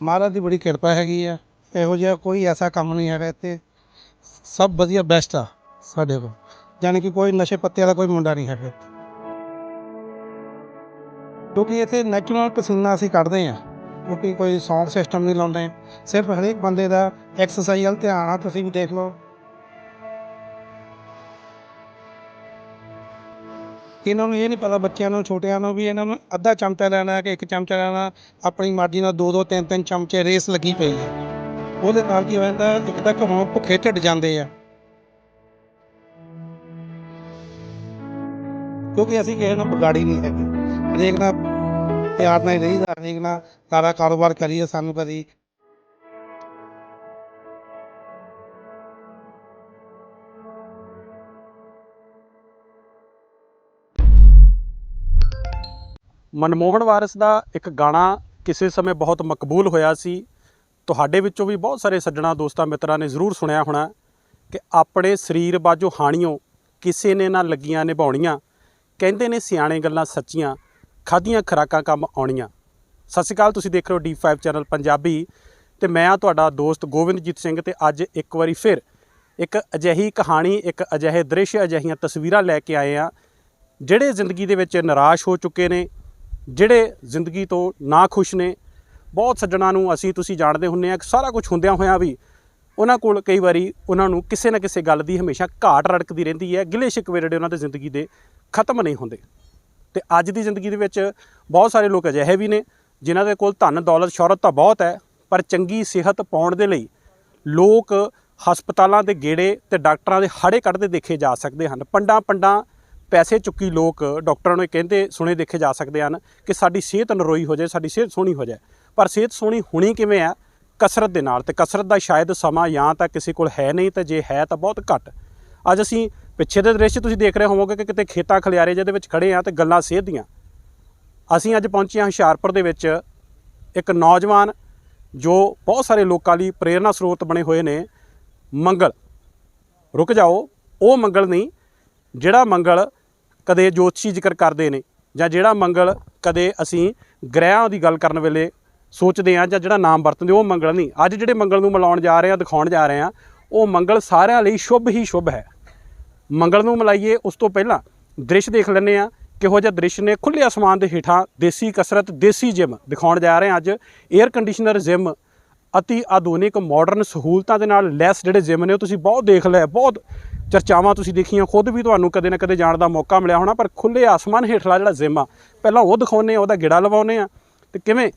ਮਹਾਰਾਜ ਦੀ ਬੜੀ ਕਿਰਪਾ ਹੈਗੀ ਆ। ਇਹੋ ਜਿਹਾ ਕੋਈ ਐਸਾ ਕੰਮ ਨਹੀਂ ਹੈਗਾ ਇੱਥੇ। ਸਭ ਵਧੀਆ ਬੈਸਟ ਆ ਸਾਡੇ ਕੋਲ। ਯਾਨੀ ਕਿ ਕੋਈ ਨਸ਼ੇ ਪੱਤੇ ਵਾਲਾ ਕੋਈ ਮੁੰਡਾ ਨਹੀਂ ਹੈਗਾ ਕਿਉਂਕਿ ਇੱਥੇ ਨੈਚੁਰਲ ਪਸੀਨਾ ਅਸੀਂ ਕੱਢਦੇ ਆ ਕਿਉਂਕਿ ਕੋਈ ਸਾਊਂਡ ਸਿਸਟਮ ਨਹੀਂ ਲਾਉਂਦੇ। ਸਿਰਫ ਹਰੇਕ ਬੰਦੇ ਦਾ ਐਕਸਰਸਾਈਜ਼ ਵੱਲ ਧਿਆਨ ਆ। ਤੁਸੀਂ ਵੀ ਦੇਖ ਲਓ। ਇਹਨਾਂ ਨੂੰ ਇਹ ਨਹੀਂ ਪਤਾ, ਬੱਚਿਆਂ ਨੂੰ, ਛੋਟਿਆਂ ਨੂੰ ਵੀ ਇਹਨਾਂ ਨੂੰ ਅੱਧਾ ਚਮਚਾ ਲੈਣਾ ਕਿ ਇੱਕ ਚਮਚਾ ਲੈਣਾ ਆਪਣੀ ਮਰਜ਼ੀ ਨਾਲ ਦੋ ਦੋ ਤਿੰਨ ਤਿੰਨ ਚਮਚੇ ਰੇਸ ਲੱਗੀ ਪਈ ਹੈ। ਉਹਦੇ ਨਾਲ ਕੀ ਹੋ ਜਾਂਦਾ ਇੱਕ ਤਾਂ ਭੁੱਖੇ ਢਿੱਡ ਜਾਂਦੇ ਆ। ਕਿਉਂਕਿ ਅਸੀਂ ਕਿਸੇ ਨੂੰ ਵਿਗਾੜੀ ਨਹੀਂ ਹੈਗੇ। ਹਰੇਕ ਨਾਲ ਪਿਆਰ ਨਾਲ ਰਹੀਦਾ, ਹਰੇਕ ਨਾਲ ਸਾਰਾ ਕਾਰੋਬਾਰ ਕਰੀਏ, ਸਾਨੂੰ ਕਦੀ ਮਨਮੋਹਨ ਵਾਰਿਸ ਦਾ ਇੱਕ ਗਾਣਾ ਕਿਸੇ ਸਮੇਂ ਬਹੁਤ ਮਕਬੂਲ ਹੋਇਆ ਸੀ। ਤੁਹਾਡੇ ਵਿੱਚੋਂ ਵੀ ਬਹੁਤ ਸਾਰੇ ਸੱਜਣਾ ਦੋਸਤਾਂ ਮਿੱਤਰਾਂ ਨੇ ਜ਼ਰੂਰ ਸੁਣਿਆ ਹੋਣਾ ਕਿ ਆਪਣੇ ਸਰੀਰ ਬਾਝੋਂ ਹਾਣੀਆਂ ਕਿਸੇ ਨੇ ਨਾ ਲੱਗੀਆਂ ਨਿਭਾਉਣੀਆਂ। ਕਹਿੰਦੇ ਨੇ ਸਿਆਣੇ ਗੱਲਾਂ ਸੱਚੀਆਂ, ਖਾਧੀਆਂ ਖਰਾਕਾਂ ਕੰਮ ਆਉਣੀਆਂ। ਸਤਿ ਸ਼੍ਰੀ ਅਕਾਲ, ਤੁਸੀਂ ਦੇਖ ਰਹੇ ਹੋ D5 ਚੈਨਲ ਪੰਜਾਬੀ ਤੇ ਮੈਂ ਆ ਤੁਹਾਡਾ ਦੋਸਤ ਗੋਬਿੰਦਜੀਤ ਸਿੰਘ ਤੇ ਅੱਜ ਇੱਕ ਵਾਰੀ ਫਿਰ ਇੱਕ ਅਜਿਹੀ ਕਹਾਣੀ, ਇੱਕ ਅਜਿਹੇ ਦ੍ਰਿਸ਼, ਅਜਿਹੀਆਂ ਤਸਵੀਰਾਂ ਲੈ ਕੇ ਆਏ ਆ ਜਿਹੜੇ ਜ਼ਿੰਦਗੀ ਦੇ ਵਿੱਚ ਨਿਰਾਸ਼ ਹੋ ਚੁੱਕੇ ਨੇ ਜਿਹੜੇ ਜ਼ਿੰਦਗੀ ਤੋਂ ਨਾ ਖੁਸ਼ ਨੇ, ਬਹੁਤ ਸੱਜਣਾ ਨੂੰ ਅਸੀਂ ਤੁਸੀਂ ਜਾਣਦੇ ਹੁੰਨੇ ਆ ਕਿ ਸਾਰਾ ਕੁਝ ਹੁੰਦਿਆਂ ਹੋਇਆਂ ਵੀ ਉਹਨਾਂ ਕੋਲ ਕਈ ਵਾਰੀ ਉਹਨਾਂ ਨੂੰ ਕਿਸੇ ਨਾ ਕਿਸੇ ਗੱਲ ਦੀ ਹਮੇਸ਼ਾ ਘਾਟ ਰੜਕਦੀ ਰਹਿੰਦੀ ਹੈ, ਗਿਲੇ ਸ਼ਿਕਵੇ ਜਿਹੜੇ ਉਹਨਾਂ ਦੇ ਜ਼ਿੰਦਗੀ ਦੇ ਖਤਮ ਨਹੀਂ ਹੁੰਦੇ। ਤੇ ਅੱਜ ਦੀ ਜ਼ਿੰਦਗੀ ਦੇ ਵਿੱਚ ਬਹੁਤ ਸਾਰੇ ਲੋਕ ਅਜਿਹੇ ਵੀ ਨੇ ਜਿਨ੍ਹਾਂ ਦੇ ਕੋਲ ਧਨ, ਦੌਲਤ, ਸ਼ੋਹਰਤ ਤਾਂ ਬਹੁਤ ਹੈ, ਪਰ ਚੰਗੀ ਸਿਹਤ ਪਾਉਣ ਦੇ ਲਈ ਲੋਕ ਹਸਪਤਾਲਾਂ ਦੇ ਗੇੜੇ ਤੇ ਡਾਕਟਰਾਂ ਦੇ ਹਾੜੇ ਕੱਢਦੇ ਦੇਖੇ ਜਾ ਸਕਦੇ ਹਨ। ਪੰਡਾਂ ਪੰਡਾਂ ਪੈਸੇ ਚੁੱਕੀ ਲੋਕ ਡਾਕਟਰਾਂ ਨੂੰ ਇਹ ਕਹਿੰਦੇ ਸੁਣੇ ਦੇਖੇ ਜਾ ਸਕਦੇ ਹਨ ਕਿ ਸਾਡੀ ਸਿਹਤ ਨਰੋਈ ਹੋ ਜਾਏ, ਸਾਡੀ ਸਿਹਤ ਸੋਹਣੀ ਹੋ ਜਾਏ। ਪਰ ਸਿਹਤ ਸੋਹਣੀ ਹੋਣੀ ਕਿਵੇਂ ਆ ਕਸਰਤ ਦੇ ਨਾਲ। ਤੇ ਕਸਰਤ ਦਾ ਸ਼ਾਇਦ ਸਮਾਂ ਜਾਂ ਤਾਂ ਕਿਸੇ ਕੋਲ ਹੈ ਨਹੀਂ, ਤੇ ਜੇ ਹੈ ਤਾਂ ਬਹੁਤ ਘੱਟ। ਅੱਜ ਅਸੀਂ ਪਿੱਛੇ ਦੇ ਦ੍ਰਿਸ਼ ਤੁਸੀਂ ਦੇਖ ਰਹੇ ਹੋਵੋਗੇ ਕਿ ਕਿਤੇ ਖੇਤਾਂ ਖਲਿਆਰੇ ਜਿਹਦੇ ਵਿੱਚ ਖੜੇ ਆ ਤੇ ਗੱਲਾਂ ਸਿਹਤ ਦੀਆਂ। ਅਸੀਂ ਅੱਜ ਪਹੁੰਚੇ ਹਾਂ ਹੁਸ਼ਿਆਰਪੁਰ ਦੇ ਵਿੱਚ ਇੱਕ ਨੌਜਵਾਨ ਜੋ ਬਹੁਤ ਸਾਰੇ ਲੋਕਾਂ ਲਈ ਪ੍ਰੇਰਨਾ ਸਰੋਤ ਬਣੇ ਹੋਏ ਨੇ, ਮੰਗਲ। ਰੁਕ ਜਾਓ। ਉਹ ਮੰਗਲ ਨਹੀਂ, ਜਿਹੜਾ ਮੰਗਲ ਕਦੇ ਜੋਤਸ਼ੀ ਜ਼ਿਕਰ ਕਰਦੇ ਨੇ ਜਾਂ ਜਿਹੜਾ ਮੰਗਲ ਕਦੇ ਅਸੀਂ ਗ੍ਰਹਿਆਂ ਦੀ ਗੱਲ ਕਰਨ ਵੇਲੇ ਸੋਚਦੇ ਆ ਜਾਂ ਜਿਹੜਾ ਨਾਮ ਵਰਤਦੇ ਉਹ ਮੰਗਲ ਨਹੀਂ। ਅੱਜ ਜਿਹੜੇ ਮੰਗਲ ਨੂੰ ਮਿਲਾਉਣ ਜਾ ਰਹੇ ਆ ਦਿਖਾਉਣ ਜਾ ਰਹੇ ਆ ਉਹ ਮੰਗਲ ਸਾਰਿਆਂ ਲਈ ਸ਼ੁਭ ਹੀ ਸ਼ੁਭ ਹੈ। ਮੰਗਲ ਨੂੰ ਮਿਲਾਈਏ ਉਸ ਤੋਂ ਪਹਿਲਾਂ ਦ੍ਰਿਸ਼ ਦੇਖ ਲੈਂਦੇ ਆ ਕਿਹੋ ਜਿਹਾ ਦ੍ਰਿਸ਼ ਨੇ। ਖੁੱਲੇ ਅਸਮਾਨ ਦੇ ਹੇਠਾਂ ਦੇਸੀ ਕਸਰਤ, ਦੇਸੀ ਜਿਮ ਦਿਖਾਉਣ ਜਾ ਰਹੇ ਆ ਅੱਜ। 에ਅਰ ਕੰਡੀਸ਼ਨਰ ਜਿਮ ਅਤੀ ਆਧੁਨਿਕ ਮਾਡਰਨ ਸਹੂਲਤਾਂ ਦੇ ਨਾਲ ਲੈਸ ਜਿਹੜੇ ਜਿਮ ਨੇ ਉਹ ਤੁਸੀਂ ਬਹੁਤ ਦੇਖ ਲਿਆ, ਬਹੁਤ ਚਰਚਾਵਾਂ ਤੁਸੀਂ ਦੇਖੀਆਂ, ਖੁਦ ਵੀ ਤੁਹਾਨੂੰ ਕਦੇ ਨਾ ਕਦੇ ਜਾਣ ਦਾ ਮੌਕਾ ਮਿਲਿਆ ਹੋਣਾ, ਪਰ ਖੁੱਲੇ ਆਸਮਾਨ ਹੇਠਲਾ ਜਿਹੜਾ ਜਿਮ ਆ, ਪਹਿਲਾਂ ਉਹ ਦਿਖਾਉਂਦੇ ਆ, ਉਹਦਾ ਗਿੜਾ ਲਵਾਉਂਦੇ ਆ, ਤੇ ਕਿਵੇਂ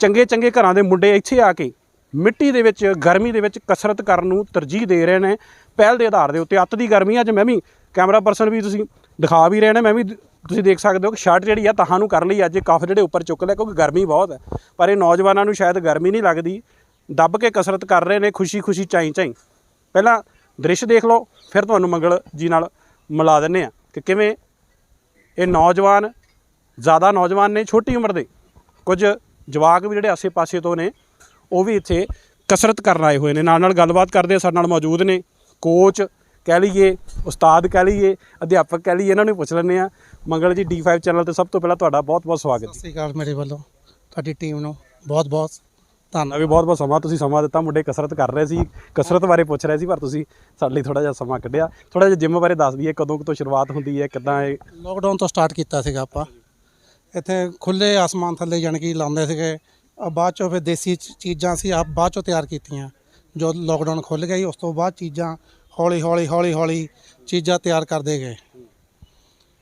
ਚੰਗੇ ਚੰਗੇ ਘਰਾਂ ਦੇ ਮੁੰਡੇ ਇੱਥੇ ਆ ਕੇ ਮਿੱਟੀ ਦੇ ਵਿੱਚ, ਗਰਮੀ ਦੇ ਵਿੱਚ ਕਸਰਤ ਕਰਨ ਨੂੰ ਤਰਜੀਹ ਦੇ ਰਹੇ ਨੇ, ਪਹਿਲ ਦੇ ਆਧਾਰ ਦੇ ਉੱਤੇ ਅੱਤ ਦੀ ਗਰਮੀ ਅੱਜ ਮੈਂ ਵੀ ਕੈਮਰਾ ਪਰਸਨ ਵੀ ਤੁਸੀਂ ਦਿਖਾ ਵੀ ਰਹੇ ਨੇ, ਮੈਂ ਵੀ ਤੁਸੀਂ ਦੇਖ ਸਕਦੇ ਹੋ ਕਿ ਸ਼ਰਟ ਜਿਹੜੀ ਆ ਤਹਾਂ ਨੂੰ ਕਰ ਲਈ ਅੱਜ ਕਫ ਜਿਹੜੇ ਉੱਪਰ ਚੁੱਕ ਲਿਆ ਕਿਉਂਕਿ ਗਰਮੀ ਬਹੁਤ ਹੈ। ਪਰ ਇਹ ਨੌਜਵਾਨਾਂ ਨੂੰ ਸ਼ਾਇਦ ਗਰਮੀ ਨਹੀਂ ਲੱਗਦੀ। ਦੱਬ ਕੇ ਕਸਰਤ ਕਰ ਰਹੇ ਨੇ ਖੁਸ਼ੀ ਖੁਸ਼ੀ ਚਾਈ ਚਾਈ ਪਹਿਲਾਂ ਦ੍ਰਿਸ਼ ਦੇਖ ਲਓ, ਫਿਰ ਤੁਹਾਨੂੰ ਮੰਗਲ ਜੀ ਨਾਲ ਮਿਲਾ ਦਿੰਨੇ ਆ ਕਿ ਕਿਵੇਂ ਇਹ ਨੌਜਵਾਨ, ਜ਼ਿਆਦਾ ਨੌਜਵਾਨ ਨੇ, ਛੋਟੀ ਉਮਰ ਦੇ। ਕੁਝ ਜਵਾਕ ਵੀ ਜਿਹੜੇ ਆਸੇ-ਪਾਸੇ ਤੋਂ ਨੇ, ਉਹ ਵੀ ਇੱਥੇ ਕਸਰਤ ਕਰਨ ਆਏ ਹੋਏ ਨੇ। ਨਾਲ ਨਾਲ ਗੱਲਬਾਤ ਕਰਦੇ ਸਾਡੇ ਨਾਲ ਮੌਜੂਦ ਨੇ। ਕੋਚ ਕਹਿ ਲਈਏ, ਉਸਤਾਦ ਕਹਿ ਲਈਏ, ਅਧਿਆਪਕ ਕਹਿ ਲਈਏ, ਇਹਨਾਂ ਨੂੰ ਪੁੱਛ ਲੈਂਦੇ ਆ ਮੰਗਲ ਜੀ D5 ਚੈਨਲ ਤੇ ਸਭ ਤੋਂ ਪਹਿਲਾਂ ਤੁਹਾਡਾ ਬਹੁਤ-ਬਹੁਤ ਸਵਾਗਤ ਸਤਿ ਸ਼੍ਰੀ ਅਕਾਲ ਮੇਰੇ ਵੱਲੋਂ ਤੁਹਾਡੀ ਟੀਮ ਨੂੰ ਬਹੁਤ ਬਹੁਤ ਧੰਨਵਾਦ। ਵੀ ਬਹੁਤ-ਬਹੁਤ ਸਮਾਂ ਤੁਸੀਂ ਸਮਾਂ ਦਿੱਤਾ ਮੁੰਡੇ ਕਸਰਤ ਕਰ ਰਹੇ ਸੀ ਕਸਰਤ ਬਾਰੇ ਪੁੱਛ ਰਹੇ ਸੀ ਪਰ ਤੁਸੀਂ ਸਾਡੇ ਲਈ ਥੋੜਾ ਜਿਹਾ ਸਮਾਂ ਕੱਢਿਆ। ਥੋੜਾ ਜਿਹਾ ਜਿਮ ਬਾਰੇ ਦੱਸ ਦਈਏ ਕਦੋਂ ਤੋਂ ਸ਼ੁਰੂਆਤ ਹੁੰਦੀ ਹੈ ਕਿੱਦਾਂ ਇਹ ਲੋਕਡਾਊਨ ਤੋਂ ਸਟਾਰਟ ਕੀਤਾ ਸੀਗਾ ਆਪਾਂ। ਇੱਥੇ ਖੁੱਲੇ ਆਸਮਾਨ ਥੱਲੇ ਜਾਣੀ ਕਿ ਲਾਉਂਦੇ ਸੀਗੇ। ਆ ਬਾਅਦ ਚੋਂ ਫਿਰ ਦੇਸੀ ਚੀਜ਼ਾਂ ਸੀ ਆਪ ਬਾਅਦ ਚੋਂ ਤਿਆਰ ਕੀਤੀਆਂ। ਜੋ ਲੋਕਡਾਊਨ ਖੁੱਲ ਗਿਆ ਸੀ ਉਸ ਤੋਂ ਬਾਅਦ ਚੀਜ਼ਾਂ ਹੌਲੀ ਹੌਲੀ ਹੌਲੀ ਹੌਲੀ ਚੀਜ਼ਾਂ ਤਿਆਰ ਕਰਦੇ ਗਏ।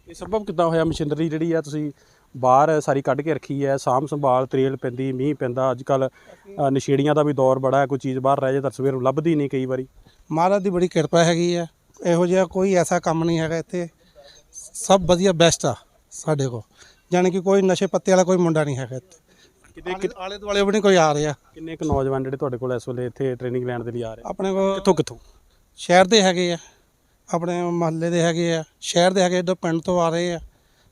ਇਹ ਸੰਭਵ ਕਿੱਦਾਂ ਹੋਇਆ ਮਸ਼ੀਨਰੀ ਜਿਹੜੀ ਆ ਤੁਸੀਂ ਬਾਹਰ ਸਾਰੀ ਕੱਢ ਕੇ ਰੱਖੀ ਹੈ ਸਾਂਭ ਸੰਭਾਲ ਤਰੇਲ ਪੈਂਦੀ ਮੀਂਹ ਪੈਂਦਾ ਅੱਜ ਕੱਲ ਨਸ਼ੇੜੀਆਂ ਦਾ ਵੀ ਦੌਰ ਬੜਾ ਹੈ ਕੋਈ ਚੀਜ਼ ਬਾਹਰ ਰਹਿ ਜਾਏ ਤਾਂ ਸਵੇਰ ਨੂੰ ਲੱਭਦੀ ਨਹੀਂ ਕਈ ਵਾਰੀ। ਮਹਾਰਾਜ ਦੀ ਬੜੀ ਕਿਰਪਾ ਹੈਗੀ ਆ ਇਹੋ ਜਿਹਾ ਕੋਈ ਐਸਾ ਕੰਮ ਨਹੀਂ ਹੈਗਾ ਇੱਥੇ। ਸਭ ਵਧੀਆ ਬੈਸਟ ਆ ਸਾਡੇ ਕੋਲ ਜਾਣੀ ਕਿ ਕੋਈ ਨਸ਼ੇ ਪੱਤੇ ਵਾਲਾ ਕੋਈ ਮੁੰਡਾ ਨਹੀਂ ਹੈਗਾ ਇੱਥੇ। ਕਿਤੇ ਆਲੇ- ਆਲੇ ਦੁਆਲੇ ਵੀ ਨਹੀਂ ਕੋਈ ਆ ਰਿਹਾ। ਕਿੰਨੇ ਕੁ ਨੌਜਵਾਨ ਜਿਹੜੇ ਤੁਹਾਡੇ ਕੋਲ ਇਸ ਵੇਲੇ ਇੱਥੇ ਟ੍ਰੇਨਿੰਗ ਲੈਣ ਦੇ ਲਈ ਆ ਰਹੇ ਆਪਣੇ ਕੋਲ ਕਿੱਥੋਂ ਕਿੱਥੋਂ? ਸ਼ਹਿਰ ਦੇ ਹੈਗੇ ਆ। ਆਪਣੇ ਮਹੱਲੇ ਦੇ ਹੈਗੇ ਆ, ਸ਼ਹਿਰ ਦੇ ਹੈਗੇ ਇੱਧਰ ਪਿੰਡ ਤੋਂ ਆ ਰਹੇ ਆ,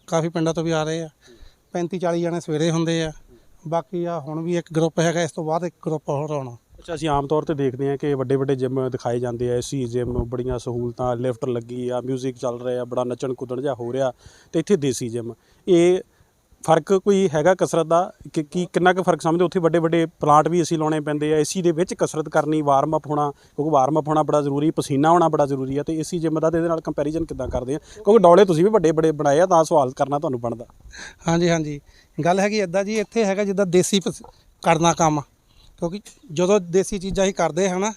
ਕਾਫੀ ਪਿੰਡਾਂ ਤੋਂ ਵੀ ਆ ਰਹੇ ਆ। 35 40 ਜਣੇ ਸਵੇਰੇ ਹੁੰਦੇ ਆ। ਬਾਕੀ ਆ ਹੁਣ ਵੀ ਇੱਕ ਗਰੁੱਪ ਹੈਗਾ, ਇਸ ਤੋਂ ਬਾਅਦ ਇੱਕ ਗਰੁੱਪ ਹੋਰ ਆਉਣਾ। ਅੱਛਾ, ਅਸੀਂ ਆਮ ਤੌਰ ਤੇ ਦੇਖਦੇ ਹਾਂ ਕਿ ਵੱਡੇ ਵੱਡੇ ਜਿਮ ਦਿਖਾਏ ਜਾਂਦੇ ਆ ਸੀ ਜਿਮ ਬੜੀਆਂ ਸਹੂਲਤਾਂ ਲਿਫਟ ਲੱਗੀ ਆ 뮤직 ਚੱਲ ਰਿਹਾ, ਬੜਾ ਨੱਚਣ ਕੁੱਦਣ ਜਿਹਾ ਹੋ ਰਿਹਾ ਤੇ ਇੱਥੇ ਦੇਸੀ ਜਿਮ ਇਹ ਫ਼ਰਕ ਕੋਈ ਹੈਗਾ ਕਸਰਤ ਦਾ? ਕਿ, ਕੀ ਕਿੰਨਾ ਕੁ ਫ਼ਰਕ ਸਮਝਦੇ ਉੱਥੇ ਵੱਡੇ ਵੱਡੇ ਪਲਾਂਟ ਵੀ ਅਸੀਂ ਲਾਉਣੇ ਪੈਂਦੇ ਆ। ਏਸੀ ਦੇ ਵਿੱਚ ਕਸਰਤ ਕਰਨੀ ਵਾਰਮ ਅਪ ਹੋਣਾ, ਕਿਉਂਕਿ ਵਾਰਮ ਅਪ ਹੋਣਾ ਬੜਾ ਜ਼ਰੂਰੀ, ਪਸੀਨਾ ਹੋਣਾ ਬੜਾ ਜ਼ਰੂਰੀ ਆ। ਤੇ ਏਸੀ ਜਿਮ ਦਾ ਤੇ ਇਹਦੇ ਨਾਲ ਕੰਪੈਰੀਜ਼ਨ ਕਿੱਦਾਂ ਕਰਦੇ ਆ? ਕਿਉਂਕਿ ਡੌਲੇ ਤੁਸੀਂ ਵੀ ਵੱਡੇ ਵੱਡੇ ਬਣਾਏ ਆ, ਤਾਂ ਸਵਾਲ ਕਰਨਾ ਤੁਹਾਨੂੰ ਬਣਦਾ। ਹਾਂਜੀ ਹਾਂਜੀ। ਗੱਲ ਹੈਗੀ ਇਦਾਂ ਜੀ, ਇੱਥੇ ਹੈਗਾ ਜਿੱਦਾਂ ਦੇਸੀ ਪਸ- ਕਰਨਾ ਕੰਮ। ਕਿਉਂਕਿ ਜਦੋਂ ਦੇਸੀ ਚੀਜ਼ਾਂ ਹੀ ਕਰਦੇ ਹਨਾ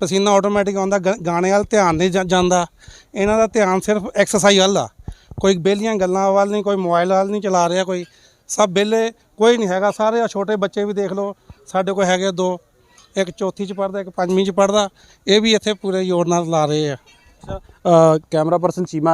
ਪਸੀਨਾ ਆਟੋਮੈਟਿਕ ਆਉਂਦਾ, ਗ- ਗਾਣੇ ਵੱਲ ਧਿਆਨ ਨਹੀਂ ਜਾ- ਜਾਂਦਾ। ਇਹਨਾਂ ਦਾ ਧਿਆਨ ਸਿਰਫ ਐਕਸਰਸਾਈਜ਼ ਵੱਲ ਆ। ਕੋਈ ਬੇਲੀਆਂ ਗੱਲਾਂ ਵੱਲ ਨਹੀਂ, ਕੋਈ ਮੋਬਾਈਲ ਵੱਲ ਨਹੀਂ ਚਲਾ ਰਿਹਾ ਕੋਈ। ਸਭ ਵਿਹਲੇ, ਕੋਈ ਨਹੀਂ ਹੈਗਾ। ਸਾਰੇ ਆਹ ਛੋਟੇ ਬੱਚੇ ਵੀ ਦੇਖ ਲਓ, ਸਾਡੇ ਕੋਲ ਹੈਗੇ ਦੋ। ਇੱਕ ਚੌਥੀ ਚ ਪੜਦਾ ਇੱਕ ਪੰਜਵੀਂ ਚ ਪੜਦਾ ਇਹ ਵੀ ਇੱਥੇ ਪੂਰੇ ਜ਼ੋਰ ਨਾਲ ਲਾ ਰਹੇ ਆ। ਕੈਮਰਾ ਪਰਸਨ ਚੀਮਾ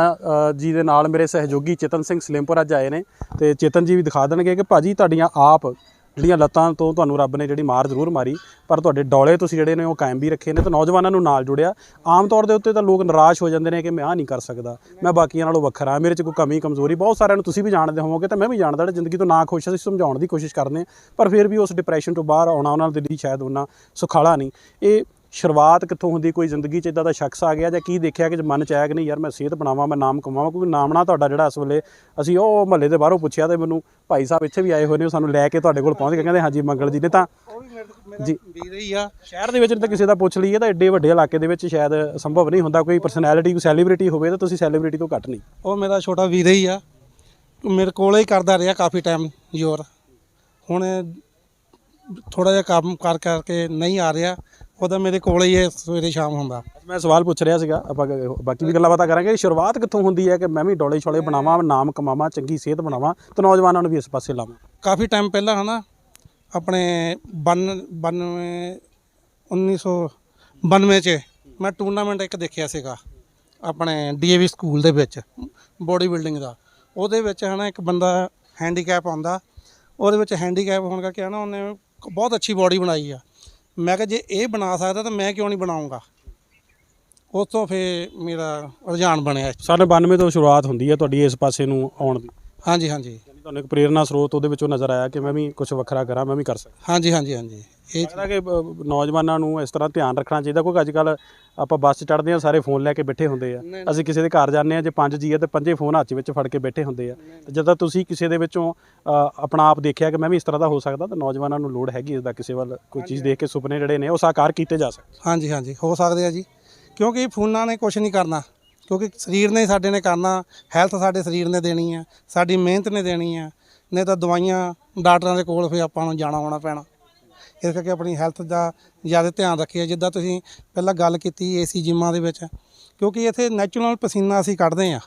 ਜੀ ਦੇ ਨਾਲ ਮੇਰੇ ਸਹਿਯੋਗੀ ਚੇਤਨ ਸਿੰਘ ਸਲੇਮਪੁਰ ਅੱਜ ਆਏ ਨੇ। ਤੇ ਚੇਤਨ ਜੀ ਵੀ ਦਿਖਾ ਦੇਣਗੇ ਕਿ ਭਾਜੀ ਤੁਹਾਡੀਆਂ ਆਪ ਜਿਹੜੀਆਂ ਲੱਤਾਂ ਤੋਂ ਤੁਹਾਨੂੰ ਰੱਬ ਨੇ ਜਿਹੜੀ ਮਾਰ ਜ਼ਰੂਰ ਮਾਰੀ, ਪਰ ਤੁਹਾਡੇ ਡੌਲੇ ਤੁਸੀਂ ਜਿਹੜੇ ਨੇ ਉਹ ਕਾਇਮ ਵੀ ਰੱਖੇ ਨੇ ਤੇ ਨੌਜਵਾਨਾਂ ਨੂੰ ਨਾਲ ਜੁੜਿਆ। ਆਮ ਤੌਰ ਦੇ ਉੱਤੇ ਤਾਂ ਲੋਕ ਨਿਰਾਸ਼ ਹੋ ਜਾਂਦੇ ਨੇ ਕਿ ਮੈਂ ਆ ਨਹੀਂ ਕਰ ਸਕਦਾ, ਮੈਂ ਬਾਕੀਆਂ ਨਾਲੋਂ ਵੱਖਰਾ ਮੇਰੇ 'ਚ ਕੋਈ ਕਮੀ, ਕਮਜ਼ੋਰੀ, ਬਹੁਤ ਸਾਰਿਆਂ ਨੂੰ ਤੁਸੀਂ ਵੀ ਜਾਣਦੇ ਹੋਵੋਗੇ ਤਾਂ ਮੈਂ ਵੀ ਜਾਣਦਾ ਜਿਹੜਾ ਜ਼ਿੰਦਗੀ ਤੋਂ ਨਾ ਖੁਸ਼ ਅਸੀਂ ਸਮਝਾਉਣ ਦੀ ਕੋਸ਼ਿਸ਼ ਕਰਦੇ ਹਾਂ, ਪਰ ਫਿਰ ਵੀ ਉਸ ਡਿਪਰੈਸ਼ਨ ਤੋਂ ਬਾਹਰ ਆਉਣਾ, ਉਹਨਾਂ ਦੇ ਲਈ ਸ਼ਾਇਦ ਉਹਨਾਂ ਸੁਖਾਲਾ ਨਹੀਂ। ਇਹ ਸ਼ੁਰੂਆਤ ਕਿੱਥੋਂ ਹੁੰਦੀ? ਕੋਈ ਜ਼ਿੰਦਗੀ 'ਚ ਇਦਾਂ ਦਾ ਸ਼ਖਸ ਆ ਗਿਆ ਜਾਂ ਕੀ ਦੇਖਿਆ ਕਿ ਮਨ 'ਚ ਆਇਆ ਕਿ ਨਹੀਂ ਯਾਰ ਮੈਂ ਸਿਹਤ ਬਣਾਵਾਂ ਮੈਂ ਨਾਮ ਕਮਾਵਾਂ? ਕਿਉਂਕਿ ਨਾਮਣਾ ਤੁਹਾਡਾ ਜਿਹੜਾ ਇਸ ਵੇਲੇ ਅਸੀਂ ਉਹ ਮਹੱਲੇ ਦੇ ਬਾਹਰੋਂ ਪੁੱਛਿਆ ਤੇ ਮੈਨੂੰ ਭਾਈ ਸਾਹਿਬ ਇੱਥੇ ਵੀ ਆਏ ਹੋਏ ਨੇ ਉਹ ਸਾਨੂੰ ਲੈ ਕੇ ਤੁਹਾਡੇ ਕੋਲ ਪਹੁੰਚ ਗਏ ਕਹਿੰਦੇ ਹਾਂਜੀ ਮੰਗਲ ਜੀ ਨੇ ਤਾਂ ਜੀ। ਵੀਰ ਹੀ ਆ। ਸ਼ਹਿਰ ਦੇ ਵਿੱਚ ਤਾਂ ਕਿਸੇ ਦਾ ਪੁੱਛ ਲਈਏ ਤਾਂ ਐਡੇ ਵੱਡੇ ਇਲਾਕੇ ਦੇ ਵਿੱਚ ਸ਼ਾਇਦ ਸੰਭਵ ਨਹੀਂ ਹੁੰਦਾ ਕੋਈ ਪਰਸਨੈਲਿਟੀ ਕੋਈ ਸੈਲੀਬ੍ਰਿਟੀ ਹੋਵੇ ਤਾਂ ਤੁਸੀਂ ਸੈਲੀਬ੍ਰਿਟੀ ਤੋਂ ਘੱਟ ਨਹੀਂ। ਉਹ ਮੇਰਾ ਛੋਟਾ ਵੀਰ ਹੀ ਆ। ਮੇਰੇ ਕੋਲੇ ਹੀ ਕਰਦਾ ਰਿਹਾ ਕਾਫੀ ਟਾਈਮ ਜ਼ੋਰ। ਹੁਣ ਥੋੜਾ ਜਿਹਾ ਕੰਮ ਕਰ ਕਰਕੇ ਨਹੀਂ ਆ ਰਿਹਾ। ਉਹਦਾ ਮੇਰੇ ਕੋਲੇ ਹੀ ਹੈ ਸਵੇਰੇ ਸ਼ਾਮ ਹੁੰਦਾ। ਮੈਂ ਸਵਾਲ ਪੁੱਛ ਰਿਹਾ ਸੀਗਾ ਆਪਾਂ ਬਾਕੀ ਵੀ ਗੱਲਾਂ ਬਾਤਾਂ ਕਰਾਂਗੇ। ਸ਼ੁਰੂਆਤ ਕਿੱਥੋਂ ਹੁੰਦੀ ਹੈ ਕਿ ਮੈਂ ਵੀ ਡੋਲੇ ਛੋਲੇ ਬਣਾਵਾਂ ਨਾਮ ਕਮਾਵਾਂ ਚੰਗੀ ਸਿਹਤ ਬਣਾਵਾਂ ਤੇ ਨੌਜਵਾਨਾਂ ਨੂੰ ਵੀ ਇਸ ਪਾਸੇ ਲਾਵਾਂ? ਕਾਫੀ ਟਾਈਮ ਪਹਿਲਾਂ ਹਨਾ ਆਪਣੇ 92 1992 ਚ ਮੈਂ ਟੂਰਨਾਮੈਂਟ ਇੱਕ ਦੇਖਿਆ ਸੀਗਾ ਆਪਣੇ ਡੀਏਵੀ ਸਕੂਲ ਦੇ ਵਿੱਚ ਬੋਡੀ ਬਿਲਡਿੰਗ ਦਾ। ਉਹਦੇ ਵਿੱਚ ਹਨਾ ਇੱਕ ਬੰਦਾ ਹੈਂਡੀਕੈਪ ਆਉਂਦਾ ਉਹਦੇ ਵਿੱਚ ਹੈਂਡੀਕੈਪ ਹੋਣ ਕਰਕੇ ਹਨਾ ਉਹਨੇ ਬਹੁਤ ਅੱਛੀ ਬੋਡੀ ਬਣਾਈ ਆ। ਮੈਂ ਕਿਹਾ ਜੇ ਇਹ ਬਣਾ ਸਕਦਾ ਤਾਂ ਮੈਂ ਕਿਉਂ ਨਹੀਂ ਬਣਾਉਂਗਾ? ਉਸ ਤੋਂ ਫੇ ਮੇਰਾ ਰੁਝਾਨ ਬਣਿਆ। ਸਾਲ 92 ਤੋਂ ਸ਼ੁਰੂਆਤ ਹੁੰਦੀ ਹੈ ਤੁਹਾਡੀ ਇਸ ਪਾਸੇ ਨੂੰ ਆਉਣ ਦੀ। ਹਾਂਜੀ ਹਾਂਜੀ। ਤੁਹਾਨੂੰ ਇੱਕ ਪ੍ਰੇਰਨਾ ਸਰੋਤ ਉਹਦੇ ਵਿੱਚੋਂ ਨਜ਼ਰ ਆਇਆ ਕਿ ਮੈਂ ਵੀ ਕੁਝ ਵੱਖਰਾ ਕਰਾਂ ਮੈਂ ਵੀ ਕਰ ਸਕਦਾ। ਹਾਂਜੀ ਹਾਂਜੀ ਹਾਂਜੀ। ਇਹ ਲੱਗਦਾ ਕਿ ਅ, ਨੌਜਵਾਨਾਂ ਨੂੰ ਇਸ ਤਰ੍ਹਾਂ ਧਿਆਨ ਰੱਖਣਾ ਚਾਹੀਦਾ ਕਿਉਂਕਿ ਅੱਜ ਕੱਲ ਆਪਾਂ ਬੱਸ 'ਚ ਚੜ੍ਹਦੇ ਆ ਸਾਰੇ ਫੋਨ ਲੈ ਕੇ ਬੈਠੇ ਹੁੰਦੇ ਆ। ਨਹੀਂ, ਅਸੀਂ ਕਿਸੇ ਦੇ ਘਰ ਜਾਂਦੇ ਆ ਜੇ ਪੰਜ ਜੀ ਆ ਤੇ ਪੰਜੇ ਫੋਨ ਹੱਥ ਵਿੱਚ ਫੜ ਕੇ ਬੈਠੇ ਹੁੰਦੇ ਆ। ਤੇ ਜਦੋਂ ਤੁਸੀਂ ਕਿਸੇ ਦੇ ਵਿੱਚੋਂ ਅ, ਆਪਣਾ ਆਪ ਦੇਖਿਆ ਕਿ ਮੈਂ ਵੀ ਇਸ ਤਰ੍ਹਾਂ ਦਾ ਹੋ ਸਕਦਾ ਤਾਂ ਨੌਜਵਾਨਾਂ ਨੂੰ ਲੋੜ ਹੈਗੀ ਇਸ ਦਾ ਕਿਸੇ ਵੱਲ ਕੋਈ ਚੀਜ਼ ਦੇਖ ਕੇ ਸੁਪਨੇ ਜਿਹੜੇ ਨੇ ਉਹ ਸਾਕਾਰ ਕੀਤੇ ਜਾ ਸਕਦੇ। ਹਾਂਜੀ ਹਾਂਜੀ। ਹੋ ਸਕਦੇ ਆ ਜੀ। ਕਿਉਂਕਿ ਫੋਨਾਂ ਨੇ ਕੁਝ ਨਹੀਂ ਕਰਨਾ। ਕਿਉਂਕਿ ਸਰੀਰ ਨੇ ਸਾਡੇ ਨੇ ਕਰਨਾ ਹੈਲਥ ਸਾਡੇ ਸਰੀਰ ਨੇ ਦੇਣੀ ਆ ਸਾਡੀ ਮਿਹਨਤ ਨੇ ਦੇਣੀ ਆ ਨਹੀਂ ਤਾਂ ਦਵਾਈਆਂ ਡਾਕਟਰਾਂ ਦੇ ਕੋਲ ਫਿਰ ਆਪਾਂ ਨੂੰ ਜਾਣਾ ਆਉਣਾ ਪੈਣਾ। ਇਸ ਕਰਕੇ ਆਪਣੀ ਹੈਲਥ ਦਾ ਜ਼ਿਆਦਾ ਧਿਆਨ ਰੱਖੀਏ, ਜਿੱਦਾਂ ਤੁਸੀਂ ਪਹਿਲਾਂ ਗੱਲ ਕੀਤੀ ਏਸੀ ਜਿਮਾਂ ਦੇ ਵਿੱਚ, ਕਿਉਂਕਿ ਇੱਥੇ ਨੈਚੁਰਲ ਪਸੀਨਾ ਅਸੀਂ ਕੱਢਦੇ ਆ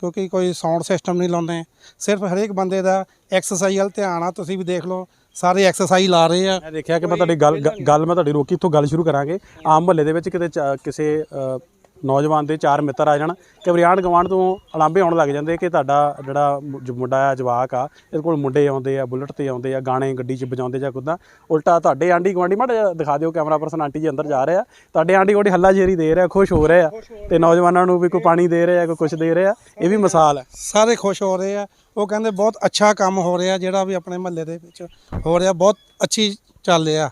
ਕਿਉਂਕਿ ਕੋਈ ਸਾਊਂਡ ਸਿਸਟਮ ਨਹੀਂ ਲਾਉਂਦੇ, ਸਿਰਫ ਹਰੇਕ ਬੰਦੇ ਦਾ ਐਕਸਰਸਾਈਜ਼ ਵੱਲ ਧਿਆਨ ਆ, ਤੁਸੀਂ ਵੀ ਦੇਖ ਲਓ, ਸਾਰੇ ਐਕਸਰਸਾਈਜ਼ ਲਾ ਰਹੇ ਆ। ਮੈਂ ਦੇਖਿਆ ਕਿ ਮੈਂ ਤੁਹਾਡੀ ਗੱਲ ਗ- ਗੱਲ ਮੈਂ ਤੁਹਾਡੀ ਰੋਕੀ, ਇੱਥੋਂ ਗੱਲ ਸ਼ੁਰੂ ਕਰਾਂਗੇ, ਆਮ ਮਹੱਲੇ ਦੇ ਵਿੱਚ ਕਿਤੇ ਚਾ- ਕਿਸੇ ਨੌਜਵਾਨ ਦੇ ਚਾਰ ਮਿੱਤਰ ਆ ਜਾਣ। ਕਿ ਵਰਿਆਣ ਗਵਾਂਢ ਤੋਂ ਅਲਾਂਭੇ ਆਉਣ ਲੱਗ ਜਾਂਦੇ ਕਿ ਤੁਹਾਡਾ ਜਿਹੜਾ ਮੁ- ਮੁੰਡਾ ਆ ਜਵਾਕ ਆ ਇਹਦੇ ਕੋਲ ਮੁੰਡੇ ਆਉਂਦੇ ਆ ਬੁਲਟ ਤੇ ਆਉਂਦੇ ਆ ਗਾਣੇ ਗੱਡੀ 'ਚ ਵਜਾਉਂਦੇ ਜਾਂ ਕੁੱਦਾਂ। ਉਲਟਾ ਤੁਹਾਡੇ ਆਂਢੀ ਗੁਆਂਢੀ ਮਾੜਾ ਜਿਹਾ ਦਿਖਾ ਦਿਓ ਕੈਮਰਾ ਪਰਸਨ ਆਂਟੀ ਜੀ ਅੰਦਰ ਜਾ ਰਹੇ ਆ। ਤੁਹਾਡੇ ਆਂਢੀ ਗੁਆਂਢੀ ਹੱਲਾ ਜੇਰੀ ਦੇ ਰਿਹਾ ਖੁਸ਼ ਹੋ ਰਹੇ ਆ। ਤੇ ਨੌਜਵਾਨਾਂ ਨੂੰ ਵੀ ਕੋਈ ਪਾਣੀ ਦੇ ਰਿਹਾ ਕੋਈ ਕੁਝ ਦੇ ਰਿਹਾ ਇਹ ਵੀ ਮਿਸਾਲ ਹੈ ਸਾਰੇ ਖੁਸ਼ ਹੋ ਰਹੇ ਆ। ਉਹ ਕਹਿੰਦੇ ਬਹੁਤ ਅੱਛਾ ਕੰਮ ਹੋ ਰਿਹਾ ਜਿਹੜਾ ਵੀ ਆਪਣੇ ਮਹੱਲੇ ਦੇ ਵਿੱਚ ਹੋ ਰਿਹਾ ਬਹੁਤ ਅੱਛੀ ਚੱਲ ਰਿਹਾ।